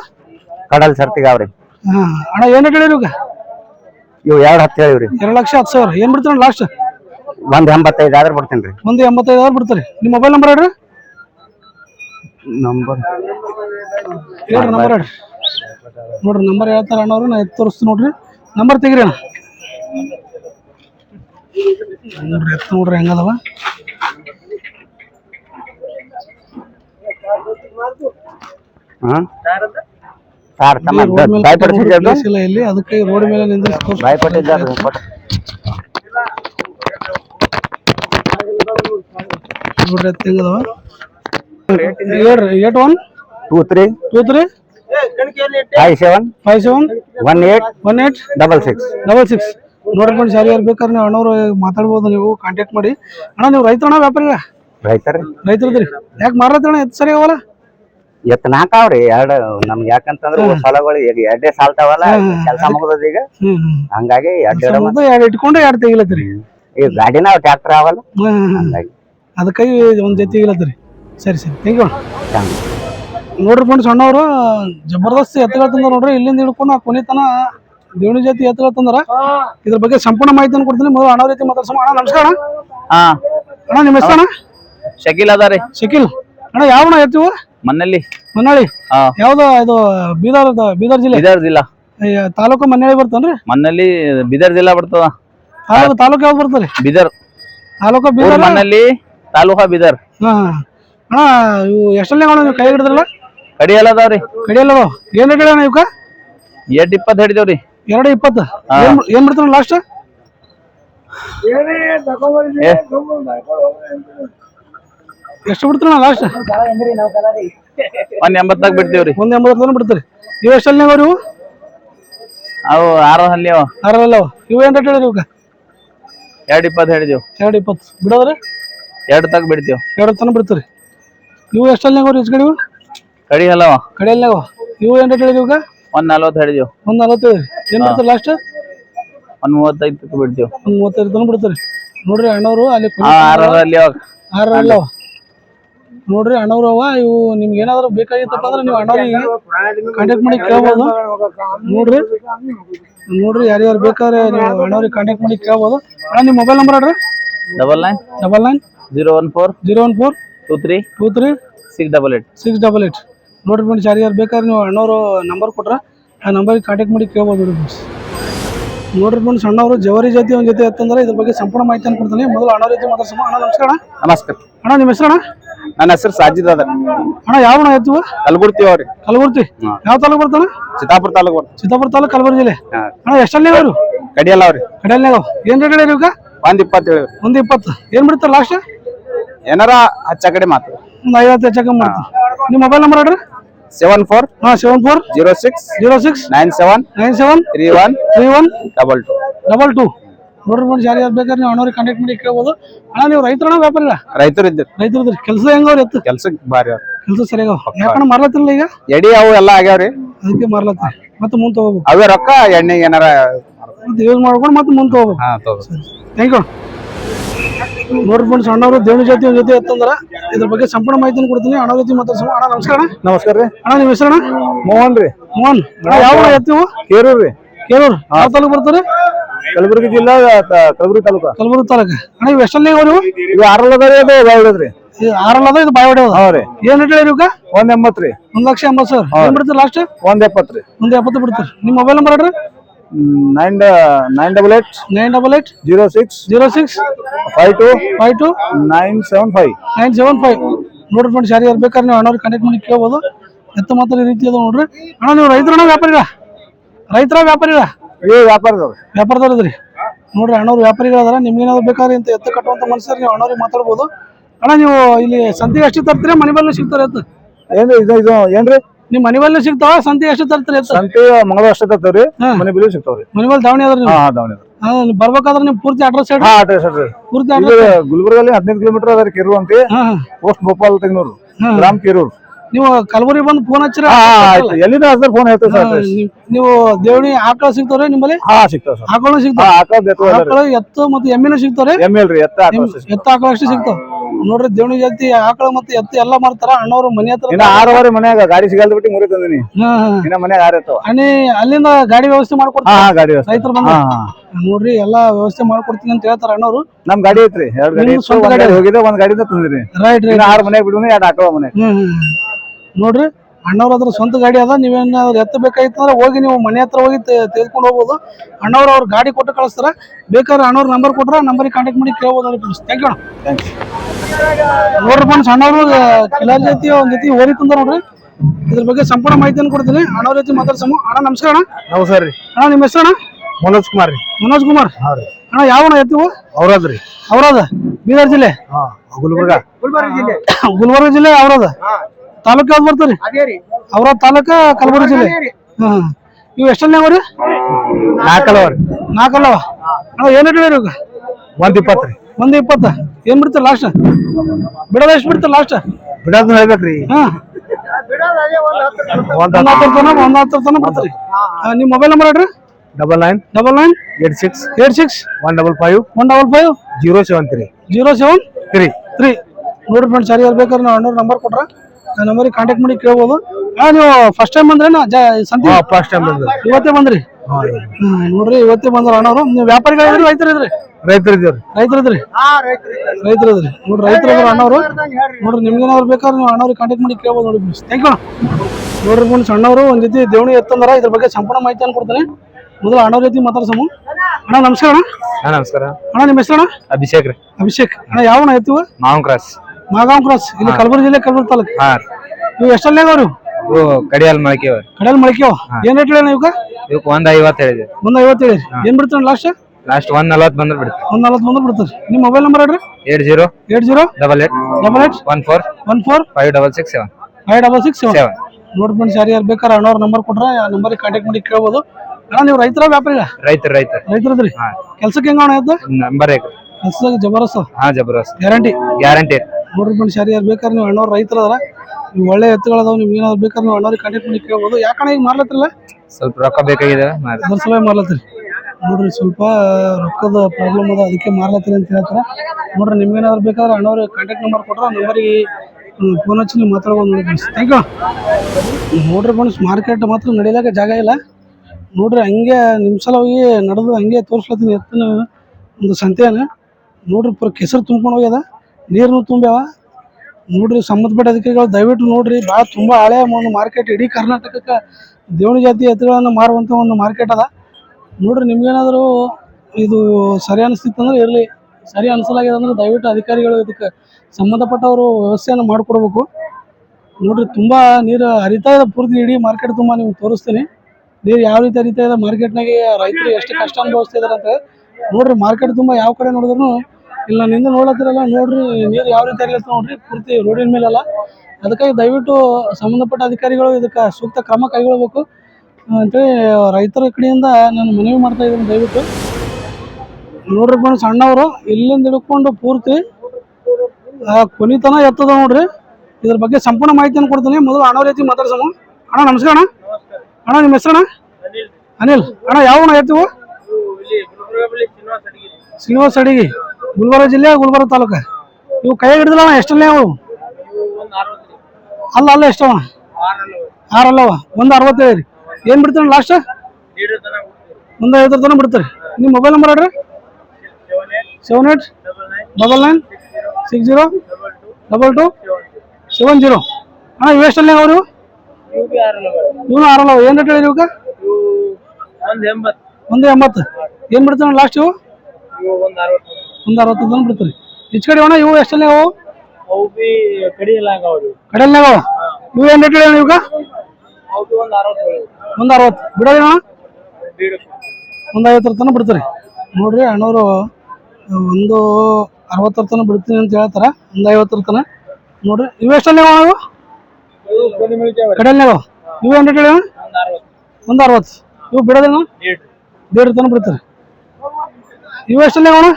ಕಡಲ್ ಸರ್ತಿಗಾವ್ರಿ. ಹಾ. ಅಣ್ಣ ಏನ್ ರೇಟ್ ಹೇಳಿರಿ ಇವಾಗ? ಇವು ಎರಡು ಹತ್ತು ಹೇಳಿವ್ರಿ. ಎರಡು ಲಕ್ಷ ಹತ್ತು ಸಾವಿರ. ಏನ್ ಬಿಡ್ತೀರಿ ಲಾಸ್ಟ್ ಒಂದ್ ಎಂಬತ್ತೈದು ಆದ್ರೆ ಬಿಡ್ತೀನಿ ರೀ ಒಂದು ಎಂಬತ್ತೈದು ಆದ್ರೆ ಬಿಡ್ತಾರೆ. ನಿಮ್ಮ ಮೊಬೈಲ್ ನಂಬರ್ ಹೇಳ್ರಿ. ನಂಬರ್ ಹೇಳ್ರಿ ನಂಬರ್ ಹೇಳ್ರಿ. ನೋಡ್ರಿ ನಂಬರ್ ಹೇಳ್ತಾರ ಅಣ್ಣವ್ರು ನಾ ಎತ್ತು ತೋರಿಸ್ತೀನಿ ನೋಡ್ರಿ. ನಂಬರ್ ತೆಗಿರಿ ಅಣ್ಣ. ನೋಡ್ರಿ ಎತ್ತು ನೋಡ್ರಿ ಹೆಂಗದವ? ಇಲ್ಲ ಅದಕ್ಕೆ ರೋಡ್ ಮೇಲೆ ನೋಡ್ರಿ ಎತ್ತು ಹೆಂಗದವ? Eight one? Two three two three five seven five seven one eight one eight double six double six ನೋಡ್ರಿ ಸರಿ ಯಾರು ಬೇಕಾದ್ರೆ ನೀವು ಅಣ್ಣವ್ರು ಮಾತಾಡ್ಬೋದು ನೀವು ಕಾಂಟ್ಯಾಕ್ಟ್ ಮಾಡಿ. ಅಣ್ಣ ನೀವು ರೈತರಣ್ಣ ವ್ಯಾಪಾರಿಗ ರೈತರ? ರೈತರದ್ರಿ. ಯಾಕೆ ಮಾರತ್ತಣ್ಣ ಎತ್ತು ಸರಿ ಅವಲ್ಲ? ಎತ್ ನಾಕಾವ್ರಿ ಎರಡು ನಮ್ಗೆ ಯಾಕಂತಂದ್ರೆ ಸಾಲಗಳು ಈಗ ಎರಡೇ ಸಾಲ್ತಾವಲ್ಲ ಕೆಲಸ ಮುಗ್ದದ ಈಗ. ಹಂಗಾಗಿ ಎರಡ್ ಎರಡು ಸಂಬಂಧ ಎರಡು ಇಟ್ಕೊಂಡು ಎರಡು ತೆಗಿಲತ್ತೀರಿ. ಈಗ ಗಾಡಿನ ಟ್ರ್ಯಾಕ್ಟರ್ ಅವಲ್ಲ ಹ್ಮ್. ಹಂಗಾಗಿ. ಅದಕ್ಕಾಗಿ ಒಂದ್ ಜೊತೆ ತೆಗಿಲತ್ತೀರಿ. ಸರಿ ಸರಿ. Thank you. ನೋಡ್ರಿ ಫ್ರೆಂಡ್ಸ್ ಅಣ್ಣವ್ರು ಜಬರ್ದಸ್ತ್ ಎತ್ತಗಳ ನೋಡ್ರಿ ಇಲ್ಲಿಂದ ಹಿಡ್ಕೊಂಡು ಆ ಕೊನೆತನ ದೇವಣಿ ಜಾತಿ ಎತ್ತರ ತಂದ್ರ ಇದ್ರ ಬಗ್ಗೆ ಸಂಪೂರ್ಣ ಮಾಹಿತಿಯನ್ನು ಕೊಡ್ತೀನಿ. ಮೊದಲು ಅಣ್ಣ ರೀತಿ ಮಾತಾಡ್ಸೋಣ. ಅಣ್ಣ ನಮಸ್ಕಾರ ಅಣ್ಣ. ಹಾ. ಅಣ್ಣ ನಿಮ್ಮ ಹೆಸರು ಅಣ್ಣ? ಶಕೀಲ್ ಅದಾರಿ ಶಕೀಲ್. ಅಣ್ಣ ಯಾವ ಅಣ್ಣ ಎತ್ತಿವು ಮನ್ನಲ್ಲಿ ಮನ್ನಾಳಿ ಹಾ. ಯಾವ್ದು ಇದು ಬೀದರ್ ಬೀದರ್ ಜಿಲ್ಲೆ? ಬೀದರ್ ಜಿಲ್ಲಾ. ಈ ತಾಲೂಕು ಮನ್ನಾಳಿ ಬರ್ತನ್ರಿ? ಮನ್ನಲ್ಲಿ ಬೀದರ್ ಜಿಲ್ಲಾ ಬರ್ತದ. ತಾಲೂಕು ತಾಲೂಕು ಯಾವ್ದು ಬರ್ತದೆ? ಬೀದರ್. ತಾಲೂಕು ಊರ್ ಬೀದರ್ ಮನ್ನಲ್ಲಿ ತಾಲೂಕಾ ಬೀದರ್. ಹಾ. ಅಣ್ಣ ಇವು ಎಷ್ಟಲ್ಲೇ ಅಣ್ಣ ನೀವು ಕೈ ಹಿಡಿದ್ರಲ್ಲ? ಕಡಿಯಲ್ಲ ಅದಾವ್ರಿ ಕಡಿಯಲ್ಲ ಏನ್ ರೇಟ್ ಅಣ್ಣ ಇವಕ್ಕ ಎಟ್ ಇಪ್ಪತ್ ಹಿಡಿದೇವ್ರಿ ಎರಡು ಇಪ್ಪತ್ತು. ಏನ್ ಏನ್ ಬಿಡ್ತಾರ ಲಾಸ್ಟ್ ಎಷ್ಟು ಬಿಡ್ತಾರ ಲಾಸ್ಟ್ ಒಂದ್ ಎಂಬತ್ತಾಗ ಬಿಡ್ತೇವ್ರಿ. ಒಂದ್ ಎಂಬತ್ತು ತನಕ ಬಿಡ್ತಾರೆ. ಇವು ಎಷ್ಟಲ್ಲೇ ಅವ್ರಿ ಇವು? ಅವು ಆರ ಹಲ್ಲಿ ಅವ. ಆರಲ್ಲ ಅವ. ಇವು ಏನ್ ರೇಟ್ ಹೇಳಿರಿ ಇವಕ್ಕ ಎರಡ್ ಇಪ್ಪತ್ತು ಹಿಡಿದೇವ್ ಎರಡು ಇಪ್ಪತ್ತು. ಬಿಡೋದ್ರಿ? ಎರಡ್ ತಗ ಬಿಡ್ತೇವ್. ಎರಡು ತನಕ ಬಿಡ್ತೀರಿ. ಇವು ಎಷ್ಟಲ್ಲಿ ಅವ್ರಿ ಹೆಚ್ಚು ಕಡೆ ಇವು? ಕಡಿ ಹಲ್ಲವ ಕಡೆಯಲ್ಲೇ ಅವ. ಇವು ಏನ್ ರೇಟ್ ಹೇಳಿರಿ ಇವಕ್ಕ ಒಂದ್ ಹೇಳಿದೀವಿ. ಒಂದು ಒಂದ್ ನಲವತ್ತು ಏನ್ ಬಿಡ್ತಾರೆ ಲಾಸ್ಟ್ ಒಂದ್ ಮೂವತ್ತೈದು ಬಿಡ್ತೀವಿ. ಒಂದ್ ಮೂವತ್ತೈದು ತನಕ ಬಿಡ್ತಾರೆ. ನೋಡ್ರಿ ಅಣ್ಣವರು ಅಲ್ಲಿ ಆರ ಅವ ಆರಲ್ಲ ಅವ ನೋಡ್ರಿ ಅಣ್ಣವ್ರು ಅವ ಇವು ನಿಮ್ಗೆ ಏನಾದ್ರು ಬೇಕಾಗಿತ್ತಪ್ಪ ಅಂದ್ರೆ ನೀವು ಅಣ್ಣವ್ರಿಗೆ ಕಾಂಟ್ಯಾಕ್ಟ್ ಮಾಡಿ ಕೇಳ್ಬೋದು. ನೋಡ್ರಿ. ನೋಡ್ರಿ ಯಾರ್ಯಾರು ಬೇಕಾದ್ರೆ ನೀವು ಅಣ್ಣವ್ರಿಗೆ ಕಾಂಟ್ಯಾಕ್ಟ್ ಮಾಡಿ ಕೇಳ್ಬೋದು. ಅಣ್ಣ ನಿಮ್ಮ mobile number ಅಡ್ರಿ double nine double nine zero one four zero one four two three two three six double eight six double eight ನೋಡ್ರಿ ಫ್ರೆಂಡ್ಸ್ ಯಾರ್ಯಾರು ಬೇಕಾದ್ರೆ ನೀವು ಅಣ್ಣವರು ನಂಬರ್ ಕೊಟ್ರೆ ಆ ನಂಬರ್ಗೆ ಕಾಂಟ್ಯಾಕ್ಟ್ ಮಾಡಿ ಕೇಳ್ಬೋದು ನೋಡಿ ಫ್ರೆಂಡ್ಸ್ ನೋಡ್ರಿ ಫ್ರೆಂಡ್ಸ್ ಅಣ್ಣವರು ಜವರಿ ಜಾತಿ ಒಂದು ಜೊತೆ ಅಂತಂದ್ರೆ ಇದ್ರ ಬಗ್ಗೆ ಸಂಪೂರ್ಣ ಮಾಹಿತಿ ಕೊಡ್ತೀನಿ. ಮೊದಲು ಅಣ್ಣ ಜೊತೆ ಮಾತಾಡ್ಸಮ್ಮ. ಅಣ್ಣ ನಮಸ್ಕಾರ. ನಮಸ್ಕಾರ. ಅಣ್ಣ ನಿಮ್ಮ ಹೆಸರು ಅಣ್ಣ ನನ್ನ ಹೆಸರು ಸಾಜಿದ್ ಅದ. ಅಣ್ಣ ಯಾವ ಅಣ್ಣ ಎತ್ತುವ ಕಲಬುರ್ತಿ ಅವ್ರಿ. ಕಲಬುರ್ತಿ. ಯಾವ ತಾಲೂಕು ಬರ್ತಾನ ಚಿತ್ತಾಪುರ ತಾಲೂಕು ಚಿತ್ತಾಪುರ ತಾಲೂಕು ಕಲಬುರಗಿ ಜಿಲ್ಲೆ. ಅಣ್ಣ ಎಷ್ಟಲ್ಲಿ ಅವರು ಕಡಿಯಲ್ಲ ಅವ್ರಿ. ಕಡೆಯಲ್ನಾಗ ಏನ್ ರೇಟ್ ಹೇಳಿ ಈಗ? ಒಂದ್ ಇಪ್ಪತ್ತು ಹೇಳಿ ಒಂದು ಇಪ್ಪತ್ತು. ಏನ್ ಬಿಡ್ತಾರೆ ಲಾಸ್ಟ್ ಏನಾರ ಹಚ್ಚ ಕಡೆ ಮಾತು ಒಂದು ಐವತ್ತು ಹಚ್ಚ ಮಾಡ್ತೀನಿ ನಿಮ್ಮ ಮೊಬೈಲ್ ನಂಬರ್ ಹೇಳ್ರಿ. ಸೆವೆನ್ ಫೋರ್ ಹಾಂ seven four zero six zero six nine seven nine seven three one three one double two double two ನೋಡ್ರಿ ನೋಡಿ ಜಾರಿ ಆಗ್ಬೇಕಾದ್ರೆ ಬೇಕಾದ್ರೆ ನೀವು ಅಣ್ಣವ್ರಿಗೆ ಕಾಂಟ್ಯಾಕ್ಟ್ ಮಾಡಿ ಕೇಳ್ಬೋದು. ಅಣ್ಣ ನೀವು ರೈತರನ್ನ ವ್ಯಾಪಾರ ಇಲ್ಲ ರೈತರು ಇದ್ರಿ ರೈತರು ಇದ್ರಿ ಕೆಲಸ ಹೆಂಗವ್ರಿ ಎತ್ತು? ಕೆಲ್ಸಕ್ಕೆ ಬಾರಿ ಅವ್ರ. ಕೆಲಸ ಸರಿಯಾಗಿ ಯಾಕಣ್ಣ ಮಾರ್ಲತ್ತಿಲ್ಲ ಈಗ? ಎಡಿ ಅವು ಎಲ್ಲ ಆಗ್ಯಾವ್ರಿ. ಅದಕ್ಕೆ ಮಾರ್ಲತ್ತ. ಮತ್ತೆ ಮುಂದೆ ತಗೋಬೇಕು. ಅವೇ ರೊಕ್ಕ ಎಣ್ಣೆಗೆ ಏನಾರ ಯೂಸ್ ಮಾಡ್ಕೊಂಡು ಮತ್ತೆ ಮುಂದೆ ತಗೋಬೇಕು. ಹಾ ತಗೋ ಥ್ಯಾಂಕ್ ಯು ನೋಡ್ರಿ ಫ್ರೆಂಡ್ಸ್ ಅಣ್ಣವರು ದೇವನ ಜಾತಿ ಜೊತೆ ಎತ್ತಂದ್ರ ಇದ್ರ ಬಗ್ಗೆ ಸಂಪೂರ್ಣ ಮಾಹಿತಿನ ಕೊಡ್ತೀನಿ. ಅಣ್ಣ ಜೊತೆ ಮಾತಾಡ್ಸೋಣ. ಅಣ್ಣ ನಮಸ್ಕಾರ ನಮಸ್ಕಾರ ರೀ. ಅಣ್ಣ ನಿಮ್ಮ ಹೆಸರಣ್ಣ? ಮೋಹನ್ ರೀ. ಮೋಹನ್. ಯಾವ ಎತ್ತೀವು? ಕೇರೂರ್ ರೀ. ಕೇರೂರು. ಯಾವ ತಾಲೂಕು ಬರ್ತಾರೆ ಕಲಬುರಗಿ ಜಿಲ್ಲಾ ಕಲಬುರಗಿ ತಾಲೂಕು. ಕಲಬುರಗಿ ತಾಲೂಕು. ಅಣ್ಣ ಇವು ಎಷ್ಟಲ್ಲಿ ಅವರು ಇದು ಆರಲ್ಲ ಅದ ರೀ ಅದು ಬಾವಿಡದ್ರಿ ಇದು ಆರಲ್ಲ ಅದ ಇದು ಬಾಯಿ ಹೊಡೆಯೋದು ಹಾ ರೀ. ಏನ್ ರೇಟ್ ಹೇಳಿ ಇವಕ್ಕ? ಒಂದ್ ಎಂಬತ್ ರೀ. ಒಂದ್ ಲಕ್ಷ ಎಂಬತ್ತು ಸಾವಿರ. ಬಿಡ್ತೀರಿ ಬಿಡ್ತಾರೆ ಲಾಸ್ಟ್? ಒಂದ್ ಎಪ್ಪತ್ ರೀ. ಒಂದ್ ಎಪ್ಪತ್ತು ಬಿಡ್ತಾರೆ. ನಿಮ್ಮ ಮೊಬೈಲ್ ನಂಬರ್ ಹೇಳ್ರಿ. Nine nine double eight nine double eight zero six zero six five two five two nine seven five. Nine seven five. ನೋಡ್ರಿ ಫ್ರೆಂಡ್ಸ್ ಯಾರು ಯಾರು ಬೇಕಾದ್ರೆ ನೀವು ಅಣ್ಣವ್ರಿಗೆ ಕನೆಕ್ಟ್ ಮಾಡಿ ಕೇಳ್ಬೋದು. ಎತ್ತ ಮಾತ್ರ ಈ ರೀತಿ ಅದ ನೋಡ್ರಿ. ಅಣ್ಣ ನೀವು ರೈತರಣ್ಣ ವ್ಯಾಪಾರಿಗಳ ರೈತರ ವ್ಯಾಪಾರಿಗ ವ್ಯಾಪಾರದವ್ರು ವ್ಯಾಪಾರದವ್ರು. ವ್ಯಾಪಾರದವ್ರದ್ರಿ. ನೋಡ್ರಿ ಅಣ್ಣವ್ರು ವ್ಯಾಪಾರಿಗಳದಾರ ನಿಮ್ಗೇನಾದ್ರು ಬೇಕಾದ್ರೆ ಅಂತ ಎತ್ತ ಕಟ್ಟುವಂತ ಮನುಷ್ಯರು ನೀವು ಅಣ್ಣವ್ರಿಗೆ ಮಾತಾಡ್ಬೋದು. ಅಣ್ಣ ನೀವು ಇಲ್ಲಿ ಸಂತೆಗೆ ಅಷ್ಟು ತರ್ತೀರಾ? ಮನೆ ಮೇಲೆ ಸಿಗ್ತಾರೆ ಎತ್ತು? ಏನು ಇದು ಇದು ಏನ್ರಿ? ನಿಮ್ ಮನಿ ಬಲ್ಲಿ ಸಿಗ್ತಾವ? ಸಂತೆ ಎಷ್ಟು ತರ್ತೀರಿ ಸಂತೆ ಮಂಗಳವಾರ ಅಷ್ಟೇ ತರ್ತೇವ್ರಿ. ಹಾ. ಮನೆ ಬಿಲ್ ಸಿಗ್ತಾವ್ರಿ. ಮನಿವಲ್ ದಾವಣಿ ಅದ್ರ ಹಾ ದಾವಣಿ ಬರ್ಬೇಕಾದ್ರೆ ನಿಮ್ ಪೂರ್ತಿ ಅಡ್ರೆಸ್ ಹೇಳಿ. ಹಾ ಅಡ್ರೆಸ್ ಅಡ್ರೆಸ್ ಪೂರ್ತಿ ಇದು ಅಡ್ರೆಸ್ ಗುಲ್ಬರ್ಗಲ್ಲಿ ಹದಿನೈದು ಕಿಲೋಮೀಟರ್ ಅದ ಕೇರು ಅಂತ. ಹಾ ಹಾ. ಪೋಸ್ಟ್ ಭೋಪಾಲ್ ತೆಗ್ನೂರು ರಾಮ್ ಗ್ರಾಮ್ ಕೆರೂರ್. ನೀವು ಕಲಬುರಿ ಬಂದು ಫೋನ್ ಹಚ್ಚಿರ? ಹಾ ಆಯ್ತು. ಹಚ್ಚಿದ್ರೆ ಫೋನ್ ಹೇಳ್ತೇವೆ ಸರ್ ಅಡ್ರೆಸ್ ನೀವು ದೇವಣಿ ಆಕಳ ಸಿಗ್ತಾವ್ರಿ ನಿಮ್ಮಲ್ಲಿ? ಹಾ ಸಿಗ್ತಾವ ಸರ್. ಆಕಳು ಹಾ ಸಿಗ್ತಾವ ಆಕಳ ಎತ್ತು ಆಕಳು ಎತ್ತು ಮತ್ತೆ ಎಮ್ಮಿನೂ ಸಿಗ್ತಾವ್ರಿ? ಎಂ ಎಲ್ ರೀ ಎತ್ತ ಎತ್ತ ಆಕಳ ಅಷ್ಟು ಸಿಗ್ತಾವ? ನೋಡ್ರಿ ದೇವಣಿ ಜಾತಿ ಆಕಳ ಮತ್ತೆ ಎತ್ತು ಎಲ್ಲ ಮಾಡ್ತಾರ ಅಣ್ಣವ್ರು ಮನೆ ಹತ್ರ ಇನ್ನ ಆರೂವರೆ ಮನ್ಯಾಗ ಗಾಡಿ ಸಿಗಲ್ದ ಬಿಟ್ಟು ಮುರಿ ತಂದಿನಿ. ಹಾ ಹಾ. ಇನ್ನ ಮನ್ಯಾಗ ಆರ್ ಇತ್ತು ಅನಿ ಅಲ್ಲಿಂದ ಗಾಡಿ ವ್ಯವಸ್ಥೆ ಹಾ ಮಾಡ್ಕೊಡ್ತಾರ? ಹಾ ಗಾಡಿ ವ್ಯವಸ್ಥೆ. ರೈತರು ಬಂದ ಹಾ ಹಾ. ನೋಡ್ರಿ ಎಲ್ಲಾ ವ್ಯವಸ್ಥೆ ಮಾಡ್ಕೊಡ್ತೀನಿ ಅಂತ ಹೇಳ್ತಾರ ಅಣ್ಣವ್ರು. ನಮ್ ಗಾಡಿ ಐತ್ರಿ ಎರಡ್ ಗಾಡಿ ನಿಮ್ದು ಇತ್ತು ಸ್ವಂತ ಒಂದ್ ಗಾಡಿ ಗಾಡಿ ಹೋಗಿದೆ ಒಂದ್ ಗಾಡಿದ ತಂದಿರಿ ರೈಟ್ ಇನ್ನ ರೈಟ್ ಆರ್ ಮನ್ಯಾಗ ಬಿಡುವ ಎರಡ್ ಆಕಳ ಮನೆ ಹ್ಮ್ ಹ್ಮ್ ಹ್ಮ್. ನೋಡ್ರಿ ಅಣ್ಣವ್ರ ಹತ್ರ ಸ್ವಂತ ಗಾಡಿ ಅದ ನೀವೇನಾದ್ರು ಎತ್ತ ಬೇಕಾಗಿತ್ತಂದ್ರೆ ಹೋಗಿ ನೀವು ಮನೆ ಹತ್ರ ಹೋಗಿ ತೆಗೆದುಕೊಂಡು ಹೋಗ್ಬೋದು. ಅಣ್ಣವ್ರು ಅವ್ರ ಗಾಡಿ ಕೊಟ್ಟು ಕಳಿಸ್ತಾರೆ. ಬೇಕಾದ್ರೆ ಅಣ್ಣವ್ರ ನಂಬರ್ ಕೊಟ್ರ ನಂಬರಿಗೆ ಕಾಂಟ್ಯಾಕ್ಟ್ ಮಾಡಿ ಕೇಳ್ಬೋದು ಅಂತ ಫ್ರೆಂಡ್ಸ್ ಥ್ಯಾಂಕ್ ಯು ನೋಡ್ರಿ ಫ್ರೆಂಡ್ಸ್ ಅಣ್ಣವ್ರು ಕಿಲಾರ್ ಜೊತೆ ಒಂದ್ ಜೊತೆ ಓರಿ ತಂದ ನೋಡ್ರಿ. ಇದ್ರ ಬಗ್ಗೆ ಸಂಪೂರ್ಣ ಮಾಹಿತಿಯನ್ನು ಕೊಡ್ತೀನಿ. ಅಣ್ಣವ್ರ ಜೊತೆ ಮಾತಾಡ್ಸಮು. ಅಣ್ಣ ನಮಸ್ಕಾರ ಅಣ್ಣ. ನಮಸ್ಕಾರ ರೀ. ಅಣ್ಣ ನಿಮ್ಮ ಹೆಸರು ಅಣ್ಣ? ಮನೋಜ್ ಕುಮಾರ್ ರೀ. ಮನೋಜ್ ಕುಮಾರ್. ಹಾಂ ರೀ. ಅಣ್ಣ ಯಾವಣ್ಣ ಎತ್ತಿವು? ಅವ್ರದ್ರಿ ಅವ್ರದ? ಬೀದರ್ ಜಿಲ್ಲೆ? ಹಾ ಗುಲ್ಬರ್ಗ. ಗುಲ್ಬರ್ಗ ಜಿಲ್ಲೆ. ಅವರದ? ತಾಲೂಕು ಯಾವ್ದು ಬರ್ತಾರೆ ಅವರ ತಾಲೂಕ ಕಲಬುರಗಿ ಜಿಲ್ಲೆ? ಹಾ ನೀವು ಎಷ್ಟನೇ ಅವ್ರಿ? ನಾಲ್ಕಲ್ವರಿ ನಾಲ್ಕಲ್ಲವ ಏನು ಏನ್ ಇವಾಗ? ಒಂದ್ ಇಪ್ಪತ್ತು ರೀ. ಒಂದು ಇಪ್ಪತ್ತ? ಏನ್ ಬಿಡ್ತಾರೆ ಲಾಸ್ಟ್ ಬಿಡೋದ ಎಷ್ಟು ಬಿಡ್ತಾರೆ ಲಾಸ್ಟ್ ಬಿಡೋದ್ ಹೇಳ್ಬೇಕ್ರಿ. ಹಾ. ಒಂದ್ ಒಂದ್ ಹತ್ತರ ತನ ಒಂದ್ ಹತ್ತರ ತನ ಬಿಡ್ತೀರಿ ಆ, ನಿಮ್ ಮೊಬೈಲ್ ನಂಬರ್ ಹೇಳ್ರಿ. Double nine double nine eight six eight six one double five one double five zero seven three. Zero seven three. Three. ನೋಡ್ರಿ ಫ್ರೆಂಡ್ಸ್ ಯಾರು ಬೇಕಾದ್ರೆ ನಾವು ನಂಬರ್ ಕೊಟ್ರ ನಂಬರಿಗೆ ಕಾಂಟ್ಯಾಕ್ಟ್ ಮಾಡಿ ಕೇಳ್ಬೋದು. ಅಣ್ಣ ನೀವು ಫಸ್ಟ್ ಟೈಮ್ ಬಂದ್ರೇನ ಸಂತಿ? ಫಸ್ಟ್ ಟೈಮ್ ಬಂದ್ರಿ ಇವತ್ತೇ ಬಂದ್ರಿ? ನೋಡ್ರಿ ಇವತ್ತೇ ಬಂದ್ರ ಅಣ್ಣವ್ರು. ನೀವು ವ್ಯಾಪಾರಿಗಳಿದ್ರಿ ರೈತರು ಇದ್ರಿ? ರೈತರು ಇದ್ದೀವ್ರಿ. ರೈತರು ಇದ್ರಿ ರೈತರು ಇದ್ರಿ. ನೋಡ್ರಿ ರೈತರು ಇದ್ರ ಅಣ್ಣವ್ರು. ನೋಡ್ರಿ ನಿಮ್ಗೇನಾದ್ರು ಬೇಕಾದ್ರೆ ನೀವು ಅಣ್ಣವ್ರಿಗೆ ಕಾಂಟ್ಯಾಕ್ಟ್ ಮಾಡಿ ಕೇಳ್ಬೋದು ನೋಡಿ ಥ್ಯಾಂಕ್ ಯು ನೋಡ್ರಿ ಮುಂದ್ ಸಣ್ಣವರು ಒಂದ್ ಜೊತೆ ದೇವಣಿ ಎತ್ತಂದ್ರ. ಇದ್ರ ಬಗ್ಗೆ ಸಂಪೂರ್ಣ ಮಾಹಿತಿ ಕೊಡ್ತಾರೆ ಮೊದಲು ಅಣ್ಣವ್ರ ಜೊತೆ ಮಾತಾಡ್ಸಮು ಅಣ್ಣ ನಮಸ್ಕಾರ ಅಣ್ಣ. ನಮಸ್ಕಾರ. ಅಣ್ಣ ನಿಮ್ಮ ಹೆಸರು ಅಣ್ಣ ಅಭಿಷೇಕ್ ರೀ. ಅಭಿಷೇಕ್. ಅಣ್ಣ ಯಾವಣ್ಣ ಎತ್ತುವ? ಮಾವನ್ ಕ್ರಾಸ್. ಮಾಗಾಂವ್ ಕ್ರಾಸ್ ಇಲ್ಲಿ ಕಲಬುರಗಿ ಜಿಲ್ಲೆ ಕಲಬುರಗಿ ತಾಲೂಕು. ಹಾ. ರೀ ನೀವು ಎಷ್ಟಲ್ಲೇ ಅವರು? ಓ ಕಡಿಯಲ್ ಮೊಳಕೆ ಕಡಲ್ ಮಳಿಕೆವ ಏನ್ ರೇಟ್ ಹೇಳಿ ಇವಾಗ ಇವಕ್ಕೆ ಒಂದ್ ಐವತ್ತು ಹೇಳಿದೆ ಒಂದ್ ಐವತ್ತು ಹೇಳಿ ಏನ್ ಬಿಡ್ತಾನೆ ಲಾಸ್ಟ್ ಲಾಸ್ಟ್ ಒಂದ್ ನಲ್ವತ್ತು ಬಂದ್ರೆ ಬಿಡ್ತೀವಿ. ಒಂದ್ ನಲ್ವತ್ತು ಬಂದ್ರೆ ಬಿಡ್ತಾರೆ. ನಿಮ್ಮ ಮೊಬೈಲ್ ನಂಬರ್ ಹೇಳ್ರಿ. Eight zero eight zero double eight double eight one four one four five double six seven. Five double six seven. Seven. ನೋಡಿ ಫ್ರೆಂಡ್ಸ್ ಯಾರು ಯಾರು ಬೇಕಾದ್ರೆ ಅಣ್ಣವ್ರ ನಂಬರ್ ಕೊಟ್ರೆ ಆ ನಂಬರಿಗೆ ಕಾಂಟ್ಯಾಕ್ಟ್ ಮಾಡಿ ಕೇಳ್ಬೋದು. ಅಣ್ಣ ನೀವು ರೈತರ ವ್ಯಾಪಾರಿಗ ರೈತರು ರೈತರು. ರೈತರದ್ರಿ ಹಾ. ಕೆಲ್ಸಕ್ಕೆ ಹೆಂಗ ಅಣ್ಣ ಆಯ್ತು ನಂಬರ್ ಏಕ್ ಕೆಲಸ ಜಬರ್ದಸ್ತ್? ಹಾ ಜಬರ್ದಸ್ತ್. ಗ್ಯಾರಂಟಿ ಗ್ಯಾರಂಟಿ ನೋಡ್ರಿ ಮಂದಿ ಸರಿ ಯಾರು ಬೇಕಾದ್ರೆ ನೀವು ಅಣ್ಣವ್ರು ರೈತರ ಅದಾರ. ನೀವು ಒಳ್ಳೆ ಎತ್ತುಗಳದಾವ ನಿಮ್ಗೆ ಏನಾದ್ರು ಬೇಕಾದ್ರೆ ನೀವು ಅಣ್ಣವ್ರಿಗೆ ಕಾಂಟ್ಯಾಕ್ಟ್ ಮಾಡಿ ಕೇಳ್ಬೋದು. ಯಾಕಣ್ಣ ಈಗ ಮಾರ್ಲತ್ತಿರಲ್ಲ ಸ್ವಲ್ಪ ರೊಕ್ಕ ಬೇಕಾಗಿದೆ ಅದ್ರ ಸಲುವಾಗಿ ಮಾರ್ಲತ್ತೀರಿ ನೋಡ್ರಿ ಸ್ವಲ್ಪ ರೊಕ್ಕದ ಪ್ರಾಬ್ಲಮ್ ಅದ ಅದಕ್ಕೆ ಮಾರ್ಲತ್ತೀರಿ ಅಂತ ಹೇಳ್ತಾರೆ. ನೋಡ್ರಿ ನಿಮ್ಗೇನಾದ್ರು ಬೇಕಾದ್ರೆ ಅಣ್ಣವ್ರಿಗೆ ಕಾಂಟ್ಯಾಕ್ಟ್ ನಂಬರ್ ಕೊಟ್ರೆ ನಂಬರಿಗೆ ಫೋನ್ ಹಚ್ಚಿ ನೀವು ಮಾತಾಡ್ಬೋದು ನೋಡಿ ಫ್ರೆಂಡ್ಸ್ ಥ್ಯಾಂಕ್ ಯು ನೋಡ್ರಿ ಫ್ರೆಂಡ್ಸ್ ಮಾರ್ಕೆಟ್ ಮಾತ್ರ ನಡಿಲಾಕ ಜಾಗ ಇಲ್ಲ. ನೋಡ್ರಿ ಹಂಗೆ ನಿಮ್ಮ ಸಲ ಹೋಗಿ ನಡೆದು ಹಂಗೆ ತೋರಿಸ್ಲತ್ತೀನಿ ಎತ್ತಿನ ಒಂದು ಸಂತೆನ. ನೋಡ್ರಿ ಪೂರ ಕೆಸರು ತುಂಬ್ಕೊಂಡು ಹೋಗ್ಯದ. ನೀರ್ನು ತುಂಬ್ಯಾವ? ನೋಡ್ರಿ ಸಂಬಂಧಪಟ್ಟ ಅಧಿಕಾರಿಗಳು ದಯವಿಟ್ಟು ನೋಡ್ರಿ, ಭಾಳ ತುಂಬ ಹಳೆ ಒಂದು ಮಾರ್ಕೆಟ್, ಇಡೀ ಕರ್ನಾಟಕಕ್ಕೆ ದೇವಣಿ ಜಾತಿ ಎತ್ತುಗಳನ್ನು ಮಾರುವಂತ ಒಂದು ಮಾರ್ಕೆಟ್ ಅದ. ನೋಡ್ರಿ ನಿಮ್ಗೇನಾದರೂ ಇದು ಸರಿ ಅನಿಸ್ತಿತ್ತಂದ್ರೆ ಇರಲಿ. ಸರಿ ಅನಿಸಲಾಗಿದೆ ಅಂದ್ರೆ ದಯವಿಟ್ಟು ಅಧಿಕಾರಿಗಳು ಇದಕ್ಕೆ ಸಂಬಂಧಪಟ್ಟವರು ವ್ಯವಸ್ಥೆಯನ್ನು ಮಾಡಿಕೊಡ್ಬೇಕು. ನೋಡ್ರಿ ತುಂಬಾ ನೀರು ಹರಿತಾ ಇದೆ, ಪೂರ್ತಿ ಇಡೀ ಮಾರ್ಕೆಟ್ ತುಂಬ ನಿಮ್ಗೆ ತೋರಿಸ್ತೀನಿ. ನೀರು ಯಾವ ರೀತಿ ಹರಿತಾ ಇದೆ, ಮಾರ್ಕೆಟ್ನಾಗೆ ರೈತರು ಎಷ್ಟು ಕಷ್ಟ ಅನುಭವಿಸ್ತಿದ್ದಾರೆ ಅಂತ ನೋಡ್ರಿ ಮಾರ್ಕೆಟ್ ತುಂಬ ಯಾವ ಕಡೆ ನೋಡಿದ್ರು ಇಲ್ಲ ನಿಂದ ನೋಡತ್ತಿರಲ್ಲ ನೋಡ್ರಿ ನೀರು ಯಾವ ರೀತಿ ಹರಿಯತ್ತೆ ನೋಡ್ರಿ ಪೂರ್ತಿ ರೋಡಿನ ಮೇಲೆಲ್ಲ. ಅದಕ್ಕಾಗಿ ದಯವಿಟ್ಟು ಸಂಬಂಧಪಟ್ಟ ಅಧಿಕಾರಿಗಳು ಇದಕ್ಕೆ ಸೂಕ್ತ ಕ್ರಮ ಕೈಗೊಳ್ಳಬೇಕು ಅಂತೇಳಿ ರೈತರ ಕಡೆಯಿಂದ ನಾನು ಮನವಿ ಮಾಡ್ತಾ ಇದ್ದೀನಿ ದಯವಿಟ್ಟು. ನೋಡ್ರಿ ಬಂದು ಸಣ್ಣವರು ಇಲ್ಲಿಂದ ಹಿಡ್ಕೊಂಡು ಪೂರ್ತಿ ಕೊನಿತನ ಎತ್ತದ ನೋಡ್ರಿ. ಇದ್ರ ಬಗ್ಗೆ ಸಂಪೂರ್ಣ ಮಾಹಿತಿಯನ್ನು ಕೊಡ್ತೀನಿ. ಮೊದಲು ಅಣ್ಣವ್ರ ರೀತಿ ಮಾತಾಡ್ಸೋಣ. ಅಣ್ಣ ನಮಸ್ಕಾರ ಅಣ್ಣ. ಅಣ್ಣ ನಿಮ್ಮ ಹೆಸರಣ್ಣ? ಅನಿಲ್. ಅಣ್ಣ ಯಾವ ಅಣ್ಣ ಎತ್ತಿವು ಶ್ರೀನಿವಾಸ ಅಡಿಗೆ. ಗುಲ್ಬರ್ಗ ಜಿಲ್ಲೆ ಗುಲ್ಬರ್ಗ ತಾಲೂಕ. ಇವು ಕೈ ಹಿಡಿದಿಲ್ಲ ಎಷ್ಟಲ್ಲೇ ಅವು? ಅಲ್ಲ ಅಲ್ಲ ಎಷ್ಟವ? ಆರಲ್ಲವ ಒಂದು ಅರವತ್ತೈದು ರೀ. ಏನು ಬಿಡ್ತೀರ ಲಾಸ್ಟ್ ಒಂದು ಐವತ್ತರ ತನಕ ಬಿಡ್ತೀರಿ. ನಿಮ್ಮ ಮೊಬೈಲ್ ನಂಬರ್ ಹೇಳ್ರಿ. Seven eight double nine six zero double two seven zero ಹಾಂ ಇವು ಎಷ್ಟಲ್ಲಿ ಅವರು ಇವನು ಆರಲ್ಲ ಏನು ರೇಟ್ ಹೇಳಿರಿ ಇವಕ್ಕೆ ಒಂದು ಎಂಬತ್ತು. ಏನು ಬಿಡ್ತಾನೆ ಲಾಸ್ಟ್ ಇವು? ಒಂದು ಅರವತ್ತು ತನಕ ಬಿಡ್ತೀರಿ ಈಚ ಕಡೆ ಅಣ್ಣ ಇವು ಎಷ್ಟಲ್ಲ ಅವು ಕಡಲ್ನಾಗ ಇವು ಏನು ರೇಟ್ ಹೇಳಿ ಇವಾಗ ಒಂದು ಅರವತ್ತು ಬಿಡೋದೇನ ಒಂದು ಐವತ್ತರ ತನಕ ಬಿಡ್ತಾರೆ. ನೋಡ್ರಿ ಅಣ್ಣವರು ಒಂದು ಅರವತ್ತರ ತನಕ ಬಿಡ್ತೀನಿ ಅಂತ ಹೇಳ್ತಾರ. ಒಂದು ಐವತ್ತರ ತನಕ. ನೋಡ್ರಿ ಇವು ಎಷ್ಟಲ್ಲ ಅವ ಇವು ಕಡೆಯಲ್ನಾಗ ಇವು ಏನು ರೇಟ್ ಹೇಳಿ ಒಂದು ಅರವತ್ತು. ಇವು ಬಿಡೋದೇನ ಬೇರೆ ತನಕ ಬಿಡ್ತಾರೆ. ಇವು ಎಷ್ಟಲ್ಲ ಅವಣ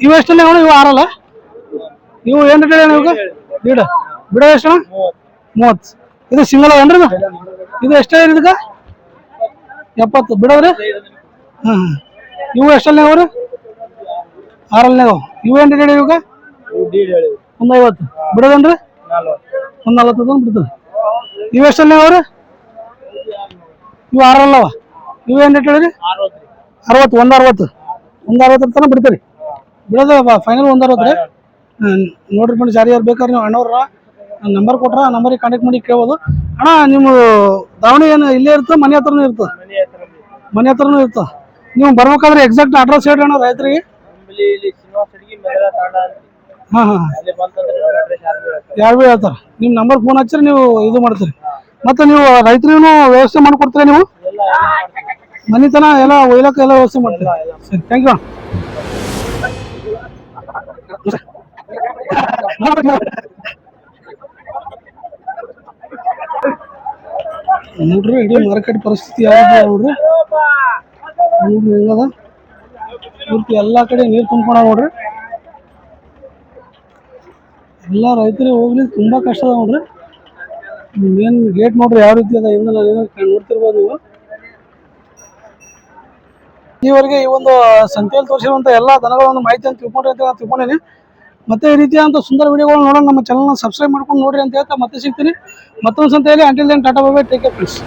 ಇವು ಎಷ್ಟಲ್ಲ ಅಣ್ಣ ಇವು ಆರಲ್ಲ? ಇವು ಏನು ರೇಟ್ ಹೇಳಿ ಇವಾಗ ಬಿಡ. ಬಿಡ ಎಷ್ಟು? ಮೂವತ್ತು. ಇದು ಸಿಂಗಲ್ ಏನ್ರಿ ಇದು? ಇದು ಎಷ್ಟೇ ಇದಕ್ಕೆ? ಎಪ್ಪತ್ತು. ಬಿಡೋದ್ರಿ ಹ್ಮ್ ಹಾಂ ಇವು ಎಷ್ಟಲ್ಲೇ ಅವ್ರಿ? ಆರಲ್ಲೇ ಅವು ಇವು ಏನು ರೇಟ್ ಹೇಳಿ ಇವಾಗ ಒಂದು ಐವತ್ತು. ಬಿಡೋದೇನ್ರಿ? ಒಂದು ನಲ್ವತ್ತು ತಂದು ಎಷ್ಟು ಇವು ಎಷ್ಟಲ್ಲೇ ಅವ್ರಿ? ಇವು ಆರಲ್ಲವ ಇವು ಏನು ರೇಟ್ ಹೇಳಿರಿ ಅರವತ್ತು ಒಂದ್ ಅರವತ್ತು. ಒಂದು ಅರವತ್ತರ ತನಕ ಬಿಡ್ತೀರಿ. ಬಿಡೋದು ಫೈನಲ್ ಒಂದು ಅರವತ್ತು ರೀ ಹಾಂ ನೋಡ್ರಿ ಫ್ರೆಂಡ್ಸ್ ಯಾರ್ಯಾರು ಬೇಕಾದ್ರೆ ನೀವು ಅಣ್ಣವ್ರ ನಂಬರ್ ಕೊಟ್ರ ಆ ನಂಬರಿಗೆ ಕಾಂಟ್ಯಾಕ್ಟ್ ಮಾಡಿ ಕೇಳ್ಬೋದು. ಅಣ್ಣ ನಿಮ್ಮ ದಾವಣಿ ಏನು ಇಲ್ಲೇ ಇರ್ತದೆ ಮನೆ ಹತ್ರನೂ ಇರ್ತದೆ? ಮನೆ ಹತ್ರನೂ ಇರ್ತದೆ. ನೀವು ಬರ್ಬೇಕಾದ್ರೆ ಎಕ್ಸಾಕ್ಟ್ ಅಡ್ರೆಸ್ ಹೇಳಿ ಅಣ್ಣ ರೈತರಿಗೆ. ಹಾಂ ಹಾಂ. ಯಾರು ಹೇಳ್ತಾರೆ. ನಿಮ್ಮ ನಂಬರ್ ಫೋನ್ ಹಚ್ಚಿರಿ ನೀವು ಇದು ಮಾಡ್ತೀರಿ. ಮತ್ತೆ ನೀವು ರೈತರಿಗೂ ವ್ಯವಸ್ಥೆ ಮಾಡಿಕೊಡ್ತೀರಾ ನೀವು? ಮನಿತನ ಎಲ್ಲ ಒಯ್ಲಕ್ಕ ಎಲ್ಲ ವ್ಯವಸ್ಥೆ ಮಾಡ್ತೀರಾ ಸರಿ ಥ್ಯಾಂಕ್ ಯು ನೋಡ್ರಿ ಇಡೀ ಮಾರ್ಕೆಟ್ ಪರಿಸ್ಥಿತಿ ಯಾವ್ದು ನೋಡ್ರಿ? ನೋಡ್ರಿ ಹೆಂಗದ ಪೂರ್ತಿ ಎಲ್ಲಾ ಕಡೆ ನೀರು ತುಂಬ್ಕೊಂಡ ನೋಡ್ರಿ. ಎಲ್ಲ ರೈತರಿಗೆ ಹೋಗ್ಲಿಕ್ಕೆ ತುಂಬಾ ಕಷ್ಟ ಅದ ನೋಡ್ರಿ. ಮೇನ್ ಗೇಟ್ ನೋಡ್ರಿ ಯಾವ ರೀತಿ ಅದ ಹಿಂದೆ ನಾನು ನೋಡ್ತಿರ್ಬೋದು ನೀವು. ಈವರೆಗೆ ಈ ಒಂದು ಸಂತೆಯಲ್ಲಿ ತೋರಿಸಿರುವಂತ ಎಲ್ಲ ದನಗಳ ಒಂದು ಮಾಹಿತಿಯನ್ನು ತಿಳ್ಕೊಂಡ್ರೆ ಅಂತ ನಾನು ತಿಳ್ಕೊಂಡಿನಿ. ಮತ್ತೆ ಈ ರೀತಿಯಾದಂಥ ಸುಂದರ ವಿಡಿಯೋಗಳನ್ನು ನೋಡೋಣ, ನಮ್ಮ ಚಾನಲ್ನ ಸಬ್ಸ್ಕ್ರೈಬ್ ಮಾಡ್ಕೊಂಡು ನೋಡ್ರಿ ಅಂತ ಹೇಳ್ತಾ ಮತ್ತೆ ಸಿಗ್ತೀನಿ. ಮತ್ತೊಂದು ಸಂತೆಯಲ್ಲಿ until then tata bye bye take care friends